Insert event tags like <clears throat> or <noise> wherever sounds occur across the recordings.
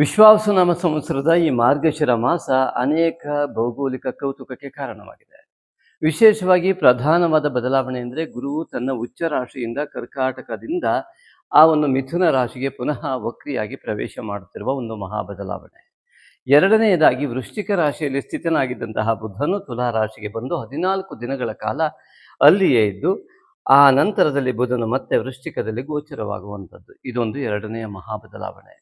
ವಿಶ್ವಾವಸುನಾಮ ಸಂವತ್ಸರದ ಈ ಮಾರ್ಗಶಿರ ಮಾಸ ಅನೇಕ ಭೌಗೋಳಿಕ ಕೌತುಕಕ್ಕೆ ಕಾರಣವಾಗಿದೆ. ವಿಶೇಷವಾಗಿ ಪ್ರಧಾನವಾದ ಬದಲಾವಣೆ ಅಂದರೆ ಗುರುವು ತನ್ನ ಉಚ್ಚ ರಾಶಿಯಿಂದ ಕರ್ಕಾಟಕದಿಂದ ಆ ಒಂದು ಮಿಥುನ ರಾಶಿಗೆ ಪುನಃ ವಕ್ರಿಯಾಗಿ ಪ್ರವೇಶ ಮಾಡುತ್ತಿರುವ ಒಂದು ಮಹಾ ಬದಲಾವಣೆ ಎರಡನೆಯದಾಗಿ ವೃಶ್ಚಿಕ ರಾಶಿಯಲ್ಲಿ ಸ್ಥಿತನಾಗಿದ್ದಂತಹ ಬುಧನು ತುಲಾ ರಾಶಿಗೆ ಬಂದು ಹದಿನಾಲ್ಕು ದಿನಗಳ ಕಾಲ ಅಲ್ಲಿಯೇ ಇದ್ದು, ಆ ನಂತರದಲ್ಲಿ ಬುಧನು ಮತ್ತೆ ವೃಶ್ಚಿಕದಲ್ಲಿ ಗೋಚರವಾಗುವಂಥದ್ದು. ಇದೊಂದು ಎರಡನೆಯ ಮಹಾ ಬದಲಾವಣೆ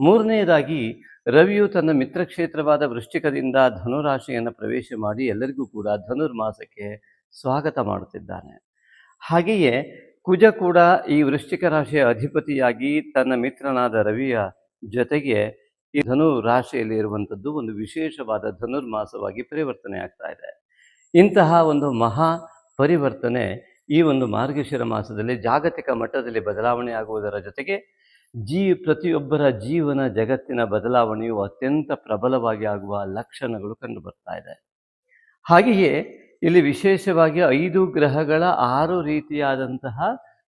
ಮೂರನೆಯದಾಗಿ ರವಿಯು ತನ್ನ ಮಿತ್ರಕ್ಷೇತ್ರವಾದ ವೃಶ್ಚಿಕದಿಂದ ಧನುರಾಶಿಯನ್ನು ಪ್ರವೇಶ ಮಾಡಿ ಎಲ್ಲರಿಗೂ ಕೂಡ ಧನುರ್ಮಾಸಕ್ಕೆ ಸ್ವಾಗತ ಮಾಡುತ್ತಿದ್ದಾನೆ. ಹಾಗೆಯೇ, ಕುಜ ಕೂಡ ಈ ವೃಶ್ಚಿಕ ರಾಶಿಯ ಅಧಿಪತಿಯಾಗಿ ತನ್ನ ಮಿತ್ರನಾದ ರವಿಯ ಜೊತೆಗೆ ಈ ಧನು ರಾಶಿಯಲ್ಲಿ ಇರುವಂಥದ್ದು ಒಂದು ವಿಶೇಷವಾದ ಧನುರ್ಮಾಸವಾಗಿ ಪರಿವರ್ತನೆ ಆಗ್ತಾ ಇದೆ. ಇಂತಹ ಒಂದು ಮಹಾ ಪರಿವರ್ತನೆ ಈ ಒಂದು ಮಾರ್ಗಶಿರ ಮಾಸದಲ್ಲಿ ಜಾಗತಿಕ ಮಟ್ಟದಲ್ಲಿ ಬದಲಾವಣೆ ಆಗುವುದರ ಜೊತೆಗೆ ಜೀ, ಪ್ರತಿಯೊಬ್ಬರ ಜೀವನ ಜಗತ್ತಿನ ಬದಲಾವಣೆಯು ಅತ್ಯಂತ ಪ್ರಬಲವಾಗಿ ಆಗುವ ಲಕ್ಷಣಗಳು ಕಂಡುಬರ್ತಾ ಇದೆ. ಹಾಗೆಯೇ ಇಲ್ಲಿ ವಿಶೇಷವಾಗಿ ಐದು ಗ್ರಹಗಳ ಆರು ರೀತಿಯಾದಂತಹ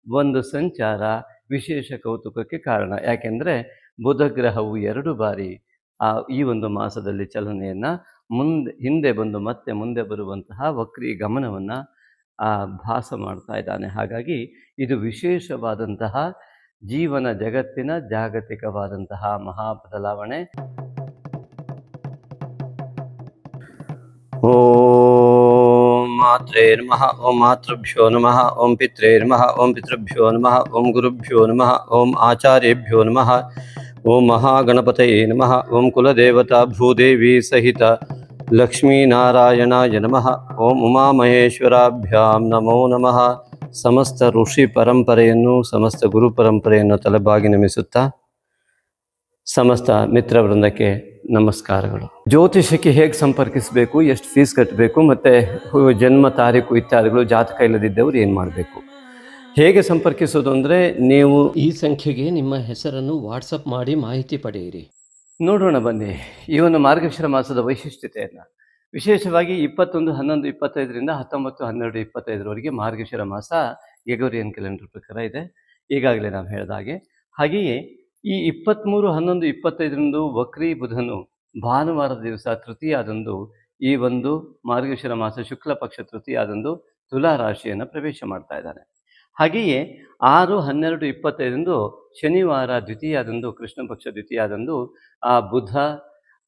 ಒಂದು ಸಂಚಾರ ವಿಶೇಷ ಕೌತುಕಕ್ಕೆ ಕಾರಣ. ಯಾಕೆಂದರೆ ಬುಧ ಗ್ರಹವು ಎರಡು ಬಾರಿ ಆ ಈ ಒಂದು ಮಾಸದಲ್ಲಿ ಚಲನೆಯನ್ನು ಮುಂದೆ, ಹಿಂದೆ ಬಂದು ಮತ್ತೆ ಮುಂದೆ ಬರುವಂತಹ ವಕ್ರಿ ಗಮನವನ್ನು ಭಾಸ ಮಾಡ್ತಾ ಇದ್ದಾನೆ. ಹಾಗಾಗಿ ಇದು ವಿಶೇಷವಾದಂತಹ ಜೀವನ ಜಗತ್ತಿನ ಜಾಗತಿಕವಾದಂತಹ ಮಹಾ ಬದಲಾವಣೆ ಓಂ ಮಾತ್ರೇ ನಮಃ, ಓಂ ಮಾತೃಭ್ಯೋ ನಮಃ, ಓಂ ಪಿತ್ರೇ ನಮಃ, ಓಂ ಪಿತೃಭ್ಯೋ ನಮಃ, ಓಂ ಗುರುಭ್ಯೋ ನಮಃ, ಓಂ ಆಚಾರ್ಯೇಭ್ಯೋ ನಮಃ, ಓಂ ಮಹಾಗಣಪತಯೇ ನಮಃ, ಓಂ ಕುಲದೇವತಾ ಭೂದೇವಿ ಸಹಿತ ಲಕ್ಷ್ಮೀನಾರಾಯಣಾಯ ನಮಃ, ಓಂ ಉಮಾಮಹೇಶ್ವರಾಭ್ಯಾಂ ನಮೋ ನಮಃ. ಸಮಸ್ತ ಋಷಿ ಪರಂಪರೆಯನ್ನು, ಸಮಸ್ತ ಗುರು ಪರಂಪರೆಯನ್ನು ತಲೆಬಾಗಿ ನಮಿಸುತ್ತಾ ಸಮಸ್ತ ಮಿತ್ರ ವೃಂದಕ್ಕೆ ನಮಸ್ಕಾರಗಳು. ಜ್ಯೋತಿಷಕ್ಕೆ ಹೇಗೆ ಸಂಪರ್ಕಿಸಬೇಕು, ಎಷ್ಟು ಫೀಸ್ ಕಟ್ಟಬೇಕು ಮತ್ತು ಜನ್ಮ ತಾರೀಕು ಇತ್ಯಾದಿಗಳು, ಜಾತಕ ಇಲ್ಲದಿದ್ದವರು ಏನು ಮಾಡಬೇಕು? ಹೇಗೆ ಸಂಪರ್ಕಿಸೋದು ಅಂದರೆ ನೀವು ಈ ಸಂಖ್ಯೆಗೆ ನಿಮ್ಮ ಹೆಸರನ್ನು ವಾಟ್ಸಪ್ ಮಾಡಿ ಮಾಹಿತಿ ಪಡೆಯಿರಿ. ನೋಡೋಣ ಬನ್ನಿ, ಈ ಒಂದು ಮಾರ್ಗಶಿರ ಮಾಸದ ವೈಶಿಷ್ಟ್ಯತೆಯನ್ನು ವಿಶೇಷವಾಗಿ ಇಪ್ಪತ್ತೊಂದು, ಹನ್ನೊಂದು, ಇಪ್ಪತ್ತೈದರಿಂದ ಹತ್ತೊಂಬತ್ತು, ಹನ್ನೆರಡು, ಇಪ್ಪತ್ತೈದರವರೆಗೆ ಮಾರ್ಗಶಿರ ಮಾಸ ಎಗೋರಿಯನ್ ಕ್ಯಾಲೆಂಡರ್ ಪ್ರಕಾರ ಇದೆ. ಈಗಾಗಲೇ ನಾವು ಹೇಳಿದ ಹಾಗೆ. ಹಾಗೆಯೇ ಈ ಇಪ್ಪತ್ತ್ಮೂರು ಹನ್ನೊಂದು, ಇಪ್ಪತ್ತೈದರಂದು ವಕ್ರಿ ಬುಧನು ಭಾನುವಾರದ ದಿವಸ ತೃತೀಯಾದಂದು ಈ ಒಂದು ಮಾರ್ಗಶಿರ ಮಾಸ ಶುಕ್ಲ ಪಕ್ಷ ತೃತೀಯಾದಂದು ತುಲಾ ರಾಶಿಯನ್ನು ಪ್ರವೇಶ ಮಾಡ್ತಾ ಇದ್ದಾನೆ. ಹಾಗೆಯೇ ಆರು, ಹನ್ನೆರಡು, ಇಪ್ಪತ್ತೈದರಂದು ಶನಿವಾರ ದ್ವಿತೀಯಾದಂದು, ಕೃಷ್ಣ ಪಕ್ಷ ದ್ವಿತೀಯಾದಂದು ಆ ಬುಧ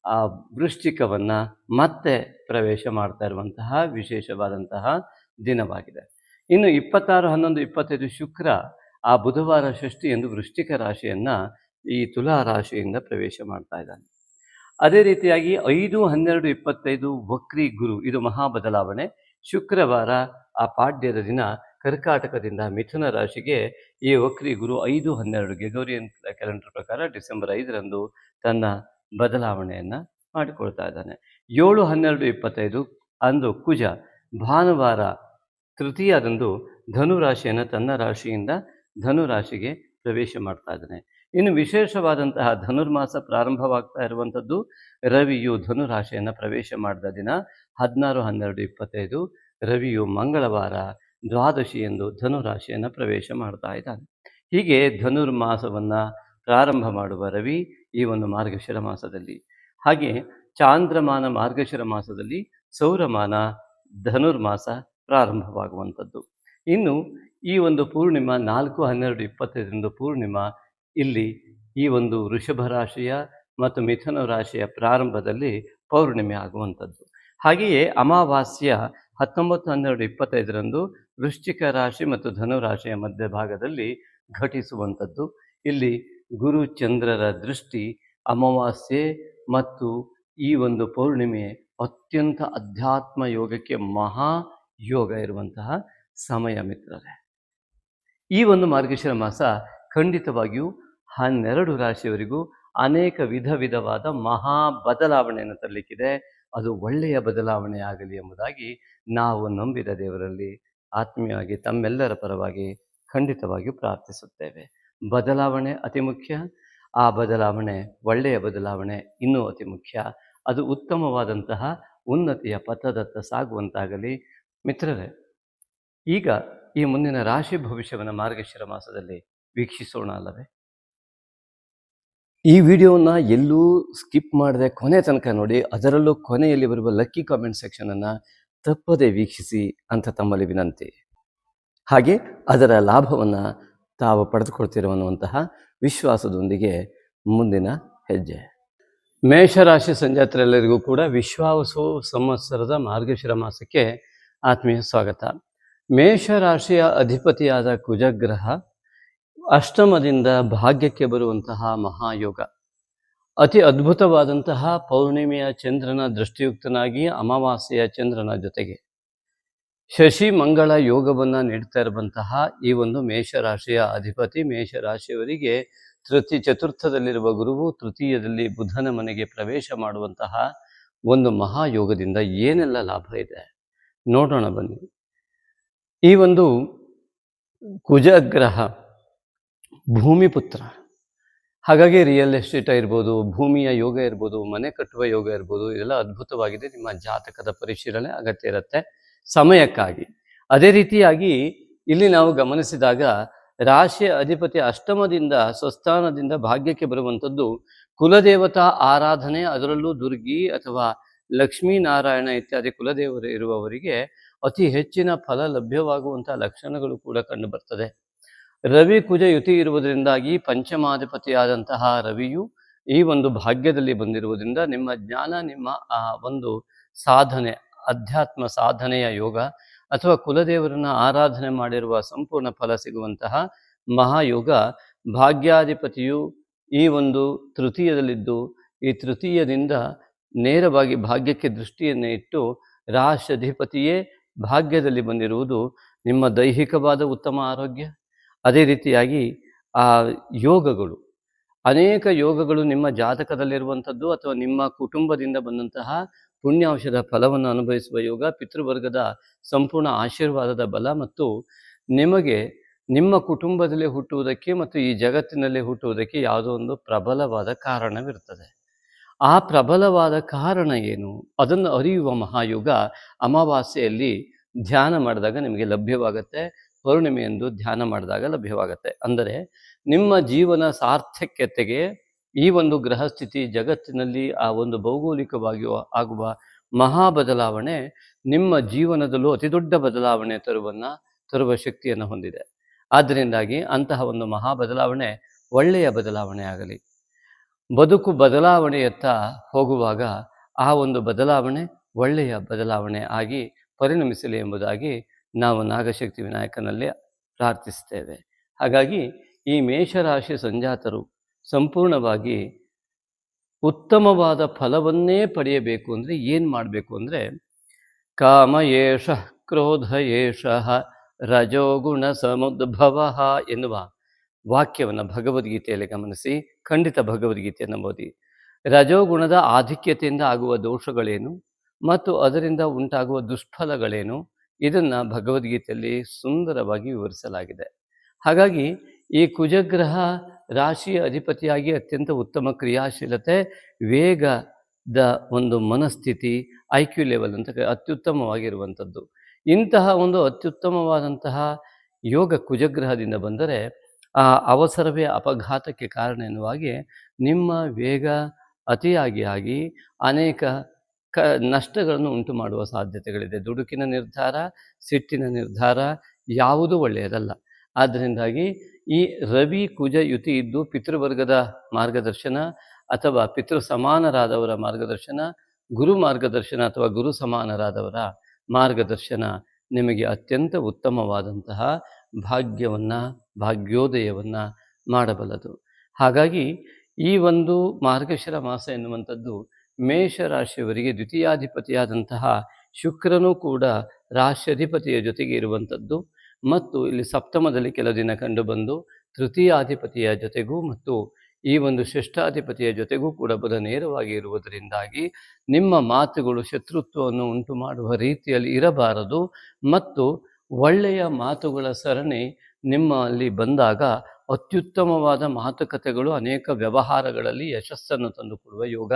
ಆ ವೃಶ್ಚಿಕವನ್ನು ಮತ್ತೆ ಪ್ರವೇಶ ಮಾಡ್ತಾ ಇರುವಂತಹ ವಿಶೇಷವಾದಂತಹ ದಿನವಾಗಿದೆ. ಇನ್ನು ಇಪ್ಪತ್ತಾರು, ಹನ್ನೊಂದು, ಇಪ್ಪತ್ತೈದು ಶುಕ್ರ ಆ ಬುಧವಾರ ಷಷ್ಠಿ ಎಂದು ವೃಶ್ಚಿಕ ರಾಶಿಯನ್ನು ಈ ತುಲಾ ರಾಶಿಯಿಂದ ಪ್ರವೇಶ ಮಾಡ್ತಾ ಇದ್ದಾನೆ. ಅದೇ ರೀತಿಯಾಗಿ ಐದು, ಹನ್ನೆರಡು, ಇಪ್ಪತ್ತೈದು ವಕ್ರಿ ಗುರು, ಇದು ಮಹಾ ಬದಲಾವಣೆ ಶುಕ್ರವಾರ ಆ ಪಾಡ್ಯದ ದಿನ ಕರ್ಕಾಟಕದಿಂದ ಮಿಥುನ ರಾಶಿಗೆ ಈ ವಕ್ರಿ ಗುರು ಐದು, ಹನ್ನೆರಡು ಗೆಗೋರಿಯನ್ ಕ್ಯಾಲೆಂಡರ್ ಪ್ರಕಾರ ಡಿಸೆಂಬರ್ ಐದರಂದು ತನ್ನ ಬದಲಾವಣೆಯನ್ನು ಮಾಡಿಕೊಳ್ತಾ ಇದ್ದಾನೆ. ಏಳು ಹನ್ನೆರಡು ಇಪ್ಪತ್ತೈದು ಅಂದು ಕುಜ ಭಾನುವಾರ ತೃತೀಯದಂದು ಧನುರಾಶಿಯನ್ನು ತನ್ನ ರಾಶಿಯಿಂದ ಧನುರಾಶಿಗೆ ಪ್ರವೇಶ ಮಾಡ್ತಾ ಇದ್ದಾನೆ. ಇನ್ನು ವಿಶೇಷವಾದಂತಹ ಧನುರ್ಮಾಸ ಪ್ರಾರಂಭವಾಗ್ತಾ ಇರುವಂಥದ್ದು ರವಿಯು ಧನುರಾಶಿಯನ್ನು ಪ್ರವೇಶ ಮಾಡಿದ ದಿನ ಹದಿನಾರು ಹನ್ನೆರಡು ಇಪ್ಪತ್ತೈದು ರವಿಯು ಮಂಗಳವಾರ ದ್ವಾದಶಿ ಎಂದು ಧನುರಾಶಿಯನ್ನು ಪ್ರವೇಶ ಮಾಡ್ತಾ ಇದ್ದಾನೆ. ಹೀಗೆ ಧನುರ್ಮಾಸವನ್ನು ಪ್ರಾರಂಭ ಮಾಡುವ ರವಿ ಈ ಒಂದು ಮಾರ್ಗಶಿರ ಮಾಸದಲ್ಲಿ. ಹಾಗೆ ಚಾಂದ್ರಮಾನ ಮಾರ್ಗಶಿರ ಮಾಸದಲ್ಲಿ ಸೌರಮಾನ ಧನುರ್ಮಾಸ ಪ್ರಾರಂಭವಾಗುವಂಥದ್ದು. ಇನ್ನು ಈ ಒಂದು ಪೂರ್ಣಿಮಾ ನಾಲ್ಕು ಹನ್ನೆರಡು ಇಪ್ಪತ್ತೈದರಿಂದ ಪೂರ್ಣಿಮಾ ಇಲ್ಲಿ ಈ ಒಂದು ವೃಷಭ ರಾಶಿಯ ಮತ್ತು ಮಿಥುನ ರಾಶಿಯ ಪ್ರಾರಂಭದಲ್ಲಿ ಪೌರ್ಣಿಮೆ ಆಗುವಂಥದ್ದು. ಹಾಗೆಯೇ ಅಮಾವಾಸ್ಯ ಹತ್ತೊಂಬತ್ತು ಹನ್ನೆರಡು ಇಪ್ಪತ್ತೈದರಂದು ವೃಶ್ಚಿಕ ರಾಶಿ ಮತ್ತು ಧನುರಾಶಿಯ ಮಧ್ಯಭಾಗದಲ್ಲಿ ಘಟಿಸುವಂಥದ್ದು. ಇಲ್ಲಿ ಗುರು ಚಂದ್ರರ ದೃಷ್ಟಿ ಅಮಾವಾಸ್ಯೆ ಮತ್ತು ಈ ಒಂದು ಪೌರ್ಣಿಮೆ ಅತ್ಯಂತ ಅಧ್ಯಾತ್ಮ ಯೋಗಕ್ಕೆ ಮಹಾ ಯೋಗ ಇರುವಂತಹ ಸಮಯ ಮಿತ್ರರೇ. ಈ ಒಂದು ಮಾರ್ಗಶಿರ ಮಾಸ ಖಂಡಿತವಾಗಿಯೂ ಹನ್ನೆರಡು ರಾಶಿಯವರಿಗೂ ಅನೇಕ ವಿಧ ವಿಧವಾದ ಮಹಾ ಬದಲಾವಣೆಯನ್ನು ತರಲಿಕ್ಕಿದೆ. ಅದು ಒಳ್ಳೆಯ ಬದಲಾವಣೆ ಆಗಲಿ ಎಂಬುದಾಗಿ ನಾವು ನಂಬಿದ ದೇವರಲ್ಲಿ ಆತ್ಮೀಯವಾಗಿ ತಮ್ಮೆಲ್ಲರ ಪರವಾಗಿ ಖಂಡಿತವಾಗಿಯೂ ಪ್ರಾರ್ಥಿಸುತ್ತೇವೆ. ಬದಲಾವಣೆ ಅತಿ ಮುಖ್ಯ. ಆ ಬದಲಾವಣೆ, ಒಳ್ಳೆಯ ಬದಲಾವಣೆ ಇನ್ನೂ ಅತಿ ಮುಖ್ಯ. ಅದು ಉತ್ತಮವಾದಂತಹ ಉನ್ನತಿಯ ಪಥದತ್ತ ಸಾಗುವಂತಾಗಲಿ. ಮಿತ್ರರೇ, ಈಗ ಈ ಮುಂದಿನ ರಾಶಿ ಭವಿಷ್ಯವನ್ನು ಮಾರ್ಗಶಿರ ಮಾಸದಲ್ಲಿ ವೀಕ್ಷಿಸೋಣ ಅಲ್ಲವೇ? ಈ ವಿಡಿಯೋನ ಎಲ್ಲೂ ಸ್ಕಿಪ್ ಮಾಡದೆ ಕೊನೆ ತನಕ ನೋಡಿ, ಅದರಲ್ಲೂ ಕೊನೆಯಲ್ಲಿ ಬರುವ ಲಕ್ಕಿ ಕಾಮೆಂಟ್ ಸೆಕ್ಷನ್ ತಪ್ಪದೇ ತಪ್ಪದೆ ವೀಕ್ಷಿಸಿ ಅಂತ ತಮ್ಮಲ್ಲಿ ವಿನಂತಿ. ಹಾಗೆ ಅದರ ಲಾಭವನ್ನ ತಾವು ಪಡೆದುಕೊಳ್ತಿರುವನ್ನುವಂತಹ ವಿಶ್ವಾಸದೊಂದಿಗೆ ಮುಂದಿನ ಹೆಜ್ಜೆ. ಮೇಷರಾಶಿ ಸಂಜಾತರೆಲ್ಲರಿಗೂ ಕೂಡ ವಿಶ್ವಾವಸು ಸಂವತ್ಸರದ ಮಾರ್ಗಶಿರ ಮಾಸಕ್ಕೆ ಆತ್ಮೀಯ ಸ್ವಾಗತ. ಮೇಷರಾಶಿಯ ಅಧಿಪತಿಯಾದ ಕುಜಗ್ರಹ ಅಷ್ಟಮದಿಂದ ಭಾಗ್ಯಕ್ಕೆ ಬರುವಂತಹ ಮಹಾಯೋಗ. ಅತಿ ಅದ್ಭುತವಾದಂತಹ ಪೌರ್ಣಿಮೆಯ ಚಂದ್ರನ ದೃಷ್ಟಿಯುಕ್ತನಾಗಿ ಅಮಾವಾಸ್ಯೆಯ ಚಂದ್ರನ ಜೊತೆಗೆ ಶಶಿ ಮಂಗಳ ಯೋಗವನ್ನು ನೀಡ್ತಾ ಇರುವಂತಹ ಈ ಒಂದು ಮೇಷರಾಶಿಯ ಅಧಿಪತಿ ಮೇಷರಾಶಿಯವರಿಗೆ ತೃತೀಯ ಚತುರ್ಥದಲ್ಲಿರುವ ಗುರುವು ತೃತೀಯದಲ್ಲಿ ಬುಧನ ಮನೆಗೆ ಪ್ರವೇಶ ಮಾಡುವಂತಹ ಒಂದು ಮಹಾಯೋಗದಿಂದ ಏನೆಲ್ಲ ಲಾಭ ಇದೆ? ನೋಡೋಣ ಬನ್ನಿ. ಈ ಒಂದು ಕುಜಗ್ರಹ ಭೂಮಿಪುತ್ರ ಹಾಗಾಗಿ ರಿಯಲ್ ಎಸ್ಟೇಟ್ ಇರ್ಬೋದು ಭೂಮಿಯ ಯೋಗ ಇರ್ಬೋದು, ಮನೆ ಕಟ್ಟುವ ಯೋಗ ಇರ್ಬೋದು, ಇದೆಲ್ಲ ಅದ್ಭುತವಾಗಿದೆ. ನಿಮ್ಮ ಜಾತಕದ ಪರಿಶೀಲನೆ ಅಗತ್ಯ ಇರುತ್ತೆ. ಸಮಯಕ್ಕಾಗಿ. ಅದೇ ರೀತಿಯಾಗಿ ಇಲ್ಲಿ ನಾವು ಗಮನಿಸಿದಾಗ ರಾಶಿಯ ಅಧಿಪತಿ ಅಷ್ಟಮದಿಂದ ಸ್ವಸ್ಥಾನದಿಂದ ಭಾಗ್ಯಕ್ಕೆ ಬರುವಂಥದ್ದು ಕುಲದೇವತಾ ಆರಾಧನೆ, ಅದರಲ್ಲೂ ದುರ್ಗಿ ಅಥವಾ ಲಕ್ಷ್ಮೀನಾರಾಯಣ ಇತ್ಯಾದಿ ಕುಲದೇವರು ಇರುವವರಿಗೆ ಅತಿ ಹೆಚ್ಚಿನ ಫಲ ಲಭ್ಯವಾಗುವಂತಹ ಲಕ್ಷಣಗಳು ಕೂಡ ಕಂಡು ಬರ್ತದೆ. ರವಿ ಕುಜ ಯುತಿ ಇರುವುದರಿಂದಾಗಿ ಪಂಚಮಾಧಿಪತಿಯಾದಂತಹ ರವಿಯು ಈ ಒಂದು ಭಾಗ್ಯದಲ್ಲಿ ಬಂದಿರುವುದರಿಂದ ನಿಮ್ಮ ಜ್ಞಾನ, ನಿಮ್ಮ, ಆ, ಒಂದು ಸಾಧನೆ ಅಧ್ಯಾತ್ಮ ಸಾಧನೆಯ ಯೋಗ ಅಥವಾ ಕುಲದೇವರನ್ನು ಆರಾಧನೆ ಮಾಡಿರುವ ಸಂಪೂರ್ಣ ಫಲ ಸಿಗುವಂತಹ ಮಹಾಯೋಗ. ಭಾಗ್ಯಾಧಿಪತಿಯು ಈ ಒಂದು ತೃತೀಯದಲ್ಲಿದ್ದು, ಈ ತೃತೀಯದಿಂದ ನೇರವಾಗಿ ಭಾಗ್ಯಕ್ಕೆ ದೃಷ್ಟಿಯನ್ನು ಇಟ್ಟು ರಾಶಾಧಿಪತಿಯೇ ಭಾಗ್ಯದಲ್ಲಿ ಬಂದಿರುವುದು ನಿಮ್ಮ ದೈಹಿಕವಾದ ಉತ್ತಮ ಆರೋಗ್ಯ. ಅದೇ ರೀತಿಯಾಗಿ ಆ ಯೋಗಗಳು, ಅನೇಕ ಯೋಗಗಳು ನಿಮ್ಮ ಜಾತಕದಲ್ಲಿರುವಂಥದ್ದು ಅಥವಾ ನಿಮ್ಮ ಕುಟುಂಬದಿಂದ ಬಂದಂತಹ ಪುಣ್ಯಾಂಶದ ಫಲವನ್ನು ಅನುಭವಿಸುವ ಯೋಗ ಪಿತೃವರ್ಗದ ಸಂಪೂರ್ಣ ಆಶೀರ್ವಾದದ ಬಲ ಮತ್ತು ನಿಮಗೆ ನಿಮ್ಮ ಕುಟುಂಬದಲ್ಲಿ ಹುಟ್ಟುವುದಕ್ಕೆ ಮತ್ತು ಈ ಜಗತ್ತಿನಲ್ಲಿ ಹುಟ್ಟುವುದಕ್ಕೆ ಯಾವುದೋ ಒಂದು ಪ್ರಬಲವಾದ ಕಾರಣವಿರ್ತದೆ ಆ ಪ್ರಬಲವಾದ ಕಾರಣ ಏನು? ಅದನ್ನು ಅರಿಯುವ ಮಹಾಯುಗ ಅಮಾವಾಸ್ಯೆಯಲ್ಲಿ ಧ್ಯಾನ ಮಾಡಿದಾಗ ನಿಮಗೆ ಲಭ್ಯವಾಗುತ್ತೆ. ಪೌರ್ಣಿಮೆಯೆಂದು ಧ್ಯಾನ ಮಾಡಿದಾಗ ಲಭ್ಯವಾಗುತ್ತೆ. ಅಂದರೆ ನಿಮ್ಮ ಜೀವನ ಸಾರ್ಥಕ್ಯತೆಗೆ ಈ ಒಂದು ಗ್ರಹಸ್ಥಿತಿ ಜಗತ್ತಿನಲ್ಲಿ ಆ ಒಂದು ಭೌಗೋಳಿಕವಾಗಿ ಆಗುವ ಮಹಾ ಬದಲಾವಣೆ ನಿಮ್ಮ ಜೀವನದಲ್ಲೂ ಅತಿ ದೊಡ್ಡ ಬದಲಾವಣೆ ತರುವನ್ನ, ತರುವ ಶಕ್ತಿಯನ್ನು ಹೊಂದಿದೆ. ಆದ್ದರಿಂದಾಗಿ ಅಂತಹ ಒಂದು ಮಹಾ ಬದಲಾವಣೆ ಒಳ್ಳೆಯ ಬದಲಾವಣೆ ಆಗಲಿ. ಬದುಕು ಬದಲಾವಣೆಯತ್ತ ಹೋಗುವಾಗ ಆ ಒಂದು ಬದಲಾವಣೆ ಒಳ್ಳೆಯ ಬದಲಾವಣೆ ಆಗಿ ಪರಿಣಮಿಸಲಿ ಎಂಬುದಾಗಿ ನಾವು ನಾಗಶಕ್ತಿ ವಿನಾಯಕನಲ್ಲಿ ಪ್ರಾರ್ಥಿಸ್ತೇವೆ ಹಾಗಾಗಿ ಈ ಮೇಷರಾಶಿ ಸಂಜಾತರು ಸಂಪೂರ್ಣವಾಗಿ ಉತ್ತಮವಾದ ಫಲವನ್ನೇ ಪಡೆಯಬೇಕು ಅಂದರೆ ಏನು ಮಾಡಬೇಕು ಅಂದರೆ ಕಾಮ ಏಷ ಕ್ರೋಧ ಏಷ ರಜೋಗುಣ ಸಮುದ್ಭವ ಎನ್ನುವ ವಾಕ್ಯವನ್ನು ಭಗವದ್ಗೀತೆಯಲ್ಲಿ ಗಮನಿಸಿ, ಖಂಡಿತ ಭಗವದ್ಗೀತೆಯನ್ನು ಓದಿ. ರಜೋಗುಣದ ಆಧಿಕ್ಯತೆಯಿಂದ ಆಗುವ ದೋಷಗಳೇನು ಮತ್ತು ಅದರಿಂದ ಉಂಟಾಗುವ ದುಷ್ಫಲಗಳೇನು? ಇದನ್ನು ಭಗವದ್ಗೀತೆಯಲ್ಲಿ ಸುಂದರವಾಗಿ ವಿವರಿಸಲಾಗಿದೆ. ಹಾಗಾಗಿ ಈ ಕುಜಗ್ರಹ ರಾಶಿಯ ಅಧಿಪತಿಯಾಗಿ ಅತ್ಯಂತ ಉತ್ತಮ ಕ್ರಿಯಾಶೀಲತೆ, ವೇಗದ ಒಂದು ಮನಸ್ಥಿತಿ ಐ ಕ್ಯೂ ಲೆವೆಲ್ ಅಂತ ಅತ್ಯುತ್ತಮವಾಗಿರುವಂಥದ್ದು. ಇಂತಹ ಒಂದು ಅತ್ಯುತ್ತಮವಾದಂತಹ ಯೋಗ ಕುಜಗ್ರಹದಿಂದ ಬಂದರೆ, ಆ ಅವಸರವೇ ಅಪಘಾತಕ್ಕೆ ಕಾರಣ ಎನ್ನುವಾಗಿ ನಿಮ್ಮ ವೇಗ ಅತಿಯಾಗಿ ಆಗಿ ಅನೇಕ ಕ, ನಷ್ಟಗಳನ್ನು ಉಂಟು ಮಾಡುವ ಸಾಧ್ಯತೆಗಳಿದೆ. ದುಡುಕಿನ ನಿರ್ಧಾರ, ಸಿಟ್ಟಿನ ನಿರ್ಧಾರ ಯಾವುದೂ ಒಳ್ಳೆಯದಲ್ಲ. ಆದ್ದರಿಂದಾಗಿ ಈ ರವಿ ಕುಜ ಯುತಿ ಇದ್ದು ಪಿತೃವರ್ಗದ ಮಾರ್ಗದರ್ಶನ ಅಥವಾ ಪಿತೃ ಸಮಾನರಾದವರ ಮಾರ್ಗದರ್ಶನ, ಗುರು ಮಾರ್ಗದರ್ಶನ ಅಥವಾ ಗುರು ಸಮಾನರಾದವರ ಮಾರ್ಗದರ್ಶನ ನಿಮಗೆ ಅತ್ಯಂತ ಉತ್ತಮವಾದಂತಹ ಭಾಗ್ಯವನ್ನು, ಭಾಗ್ಯೋದಯವನ್ನು ಮಾಡಬಲ್ಲದು. ಹಾಗಾಗಿ ಈ ಒಂದು ಮಾರ್ಗಶಿರ ಮಾಸ ಎನ್ನುವಂಥದ್ದು ಮೇಷರಾಶಿಯವರಿಗೆ ದ್ವಿತೀಯಾಧಿಪತಿಯಾದಂತಹ ಶುಕ್ರನೂ ಕೂಡ ರಾಶ್ಯಧಿಪತಿಯ ಜೊತೆಗೆ ಇರುವಂಥದ್ದು. ಮತ್ತು ಇಲ್ಲಿ ಸಪ್ತಮದಲ್ಲಿ ಕೆಲ ದಿನ ಕಂಡುಬಂದು ತೃತೀಯಾಧಿಪತಿಯ ಜೊತೆಗೂ ಮತ್ತು ಈ ಒಂದು ಶ್ರೇಷ್ಠಾಧಿಪತಿಯ ಜೊತೆಗೂ ಕೂಡ ಬುಧ ನೇರವಾಗಿ ಇರುವುದರಿಂದಾಗಿ ನಿಮ್ಮ ಮಾತುಗಳು ಶತ್ರುತ್ವವನ್ನು ಉಂಟು ಮಾಡುವ ರೀತಿಯಲ್ಲಿ ಇರಬಾರದು ಮತ್ತು ಒಳ್ಳೆಯ ಮಾತುಗಳ ಸರಣಿ ನಿಮ್ಮಲ್ಲಿ ಬಂದಾಗ ಅತ್ಯುತ್ತಮವಾದ ಮಾತುಕತೆಗಳು ಅನೇಕ ವ್ಯವಹಾರಗಳಲ್ಲಿ ಯಶಸ್ಸನ್ನು ತಂದುಕೊಡುವ ಯೋಗ.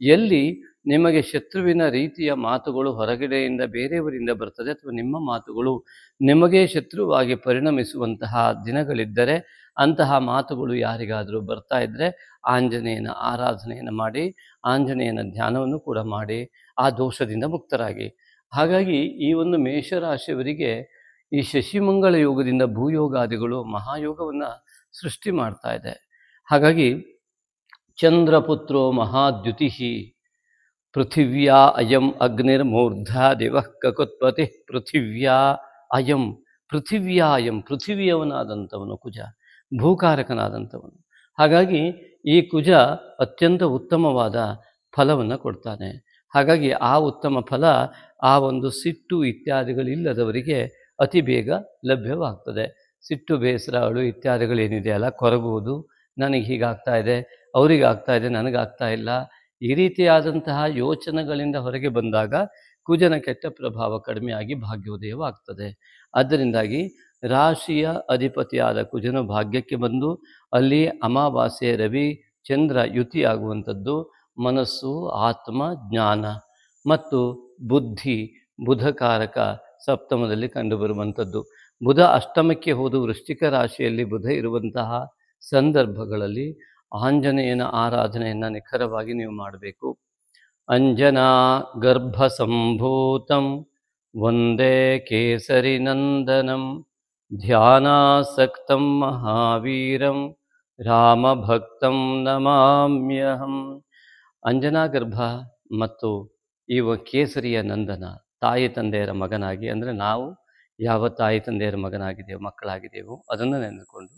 ಎಲ್ಲಿ ನಿಮಗೆ ಶತ್ರುವಿನ ರೀತಿಯ ಮಾತುಗಳು ಹೊರಗಡೆಯಿಂದ ಬೇರೆಯವರಿಂದ ಬರ್ತದೆ ಅಥವಾ ನಿಮ್ಮ ಮಾತುಗಳು ನಿಮಗೆ ಶತ್ರುವಾಗಿ ಪರಿಣಮಿಸುವಂತಹ ದಿನಗಳಿದ್ದರೆ ಅಂತಹ ಮಾತುಗಳು ಯಾರಿಗಾದರೂ ಬರ್ತಾ ಇದ್ದರೆ ಆಂಜನೇಯನ ಆರಾಧನೆಯನ್ನು ಮಾಡಿ, ಆಂಜನೇಯನ ಧ್ಯಾನವನ್ನು ಕೂಡ ಮಾಡಿ, ಆ ದೋಷದಿಂದ ಮುಕ್ತರಾಗಿ. ಹಾಗಾಗಿ ಈ ಒಂದು ಮೇಷರಾಶಿಯವರಿಗೆ ಈ ಶಶಿಮಂಗಳ ಯೋಗದಿಂದ ಭೂಯೋಗಾದಿಗಳು ಮಹಾಯೋಗವನ್ನು ಸೃಷ್ಟಿ ಮಾಡ್ತಾ ಇದೆ. ಹಾಗಾಗಿ ಚಂದ್ರಪುತ್ರೋ ಮಹಾದ್ಯುತಿ ಪೃಥಿವ್ಯಾ ಅಯಂ ಅಗ್ನಿರ್ಮೂರ್ಧ ದಿವಃ ಕಕುತ್ಪತಿ ಪೃಥಿವ್ಯಾ ಅಯಂ ಪೃಥಿವ್ಯಾ ಅಯಂ ಪೃಥಿವಿಯವನಾದಂಥವನು ಕುಜ, ಭೂಕಾರಕನಾದಂಥವನು. ಹಾಗಾಗಿ ಈ ಕುಜ ಅತ್ಯಂತ ಉತ್ತಮವಾದ ಫಲವನ್ನು ಕೊಡ್ತಾನೆ. ಹಾಗಾಗಿ ಆ ಉತ್ತಮ ಫಲ, ಆ ಒಂದು ಸಿಟ್ಟು ಇತ್ಯಾದಿಗಳಿಲ್ಲದವರಿಗೆ ಅತಿ ಬೇಗ ಲಭ್ಯವಾಗ್ತದೆ. ಸಿಟ್ಟು, ಬೇಸರ, ಅಳು ಇತ್ಯಾದಿಗಳೇನಿದೆಯಲ್ಲ, ಕೊರಗುವುದು ನನಗೆ ಹೀಗಾಗ್ತಾ ಇದೆ. ಅವರಿಗೆ ಆಗ್ತಾ ಇದೆ ನನಗಾಗ್ತಾ ಇಲ್ಲ ಈ ರೀತಿಯಾದಂತಹ ಯೋಚನೆಗಳಿಂದ ಹೊರಗೆ ಬಂದಾಗ ಕುಜನ ಕೆಟ್ಟ ಪ್ರಭಾವ ಕಡಿಮೆಯಾಗಿ ಭಾಗ್ಯೋದಯವಾಗ್ತದೆ ಆದ್ದರಿಂದಾಗಿ ರಾಶಿಯ ಅಧಿಪತಿಯಾದ ಕುಜನ ಭಾಗ್ಯಕ್ಕೆ ಬಂದು ಅಲ್ಲಿ ಅಮಾವಾಸ್ಯೆ, ರವಿ, ಚಂದ್ರ ಯುತಿಯಾಗುವಂಥದ್ದು ಮನಸ್ಸು, ಆತ್ಮ, ಜ್ಞಾನ ಮತ್ತು ಬುದ್ಧಿ, ಬುಧಕಾರಕ ಸಪ್ತಮದಲ್ಲಿ ಕಂಡುಬರುವಂಥದ್ದು. ಬುಧ ಅಷ್ಟಮಕ್ಕೆ ಹೋದು ವೃಶ್ಚಿಕ ರಾಶಿಯಲ್ಲಿ ಬುಧ ಇರುವಂತಹ ಸಂದರ್ಭಗಳಲ್ಲಿ ಆಂಜನೇಯನ ಆರಾಧನೆಯನ್ನು ನಿಖರವಾಗಿ ನೀವು ಮಾಡಬೇಕು. ಅಂಜನಾ ಗರ್ಭ ಸಂಭೂತಂ ವಂದೇ ಕೇಸರಿ ನಂದನಂ ಧ್ಯಾನಾಸಕ್ತಂ ಮಹಾವೀರಂ ರಾಮಭಕ್ತಂ ನಮಾಮ್ಯಹಂ. ಅಂಜನಾ ಗರ್ಭ ಮತ್ತು ಇವ ಕೇಸರಿಯ ನಂದನ ತಾಯಿ ತಂದೆಯರ ಮಗನಾಗಿ ಅಂದರೆ ನಾವು ಯಾವ ತಾಯಿ ತಂದೆಯರ ಮಗನಾಗಿದ್ದೇವೆ ಮಕ್ಕಳಾಗಿದ್ದೇವೋ ಅದನ್ನು ನೆನೆದುಕೊಂಡು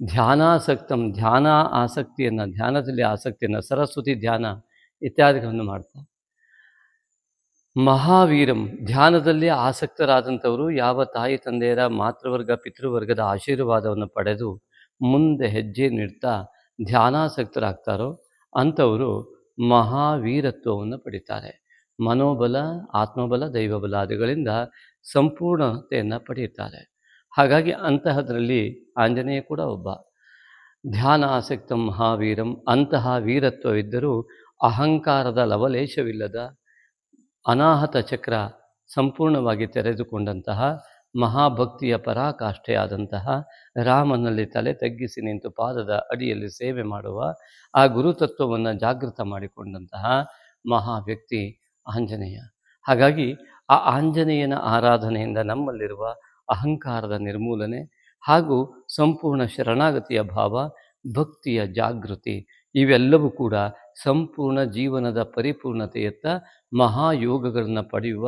ಧ್ಯಾನಾಸಕ್ತಂ, ಧ್ಯಾನ ಆಸಕ್ತಿಯನ್ನು, ಧ್ಯಾನದಲ್ಲಿ ಆಸಕ್ತಿಯನ್ನು, ಸರಸ್ವತಿ ಧ್ಯಾನ ಇತ್ಯಾದಿಗಳನ್ನು ಮಾಡ್ತಾ ಮಹಾವೀರಂ, ಧ್ಯಾನದಲ್ಲಿ ಆಸಕ್ತರಾದಂಥವರು ಯಾವ ತಾಯಿ ತಂದೆಯರ ಮಾತೃವರ್ಗ, ಪಿತೃವರ್ಗದ ಆಶೀರ್ವಾದವನ್ನು ಪಡೆದು ಮುಂದೆ ಹೆಜ್ಜೆ ನೀಡ್ತಾ ಧ್ಯಾನಾಸಕ್ತರಾಗ್ತಾರೋ ಅಂಥವರು ಮಹಾವೀರತ್ವವನ್ನು ಪಡಿತಾರೆ. ಮನೋಬಲ, ಆತ್ಮಬಲ ದೈವಬಲಾದಿಗಳಿಂದ ಸಂಪೂರ್ಣತೆಯನ್ನು ಪಡೆಯುತ್ತಾರೆ ಹಾಗಾಗಿ ಅಂತಹದರಲ್ಲಿ ಆಂಜನೇಯ ಕೂಡ ಒಬ್ಬ. ಧ್ಯಾನ ಆಸಕ್ತ ಮಹಾವೀರಂ, ಅಂತಹ ವೀರತ್ವವಿದ್ದರೂ ಅಹಂಕಾರದ ಲವಲೇಶವಿಲ್ಲದ ಅನಾಹತ ಚಕ್ರ ಸಂಪೂರ್ಣವಾಗಿ ತೆರೆದುಕೊಂಡಂತಹ ಮಹಾಭಕ್ತಿಯ ಪರಾಕಾಷ್ಠೆಯಾದಂತಹ ರಾಮನಲ್ಲಿ ತಲೆ ತಗ್ಗಿಸಿ ನಿಂತು ಪಾದದ ಅಡಿಯಲ್ಲಿ ಸೇವೆ ಮಾಡುವ ಆ ಗುರುತತ್ವವನ್ನು ಜಾಗೃತ ಮಾಡಿಕೊಂಡಂತಹ ಮಹಾ ವ್ಯಕ್ತಿ ಆಂಜನೇಯ. ಹಾಗಾಗಿ ಆ ಆಂಜನೇಯನ ಆರಾಧನೆಯಿಂದ ನಮ್ಮಲ್ಲಿರುವ ಅಹಂಕಾರದ ನಿರ್ಮೂಲನೆ ಹಾಗೂ ಸಂಪೂರ್ಣ ಶರಣಾಗತಿಯ ಭಾವ, ಭಕ್ತಿಯ ಜಾಗೃತಿ, ಇವೆಲ್ಲವೂ ಕೂಡ ಸಂಪೂರ್ಣ ಜೀವನದ ಪರಿಪೂರ್ಣತೆಯತ್ತ ಮಹಾಯೋಗಗಳನ್ನು ಪಡೆಯುವ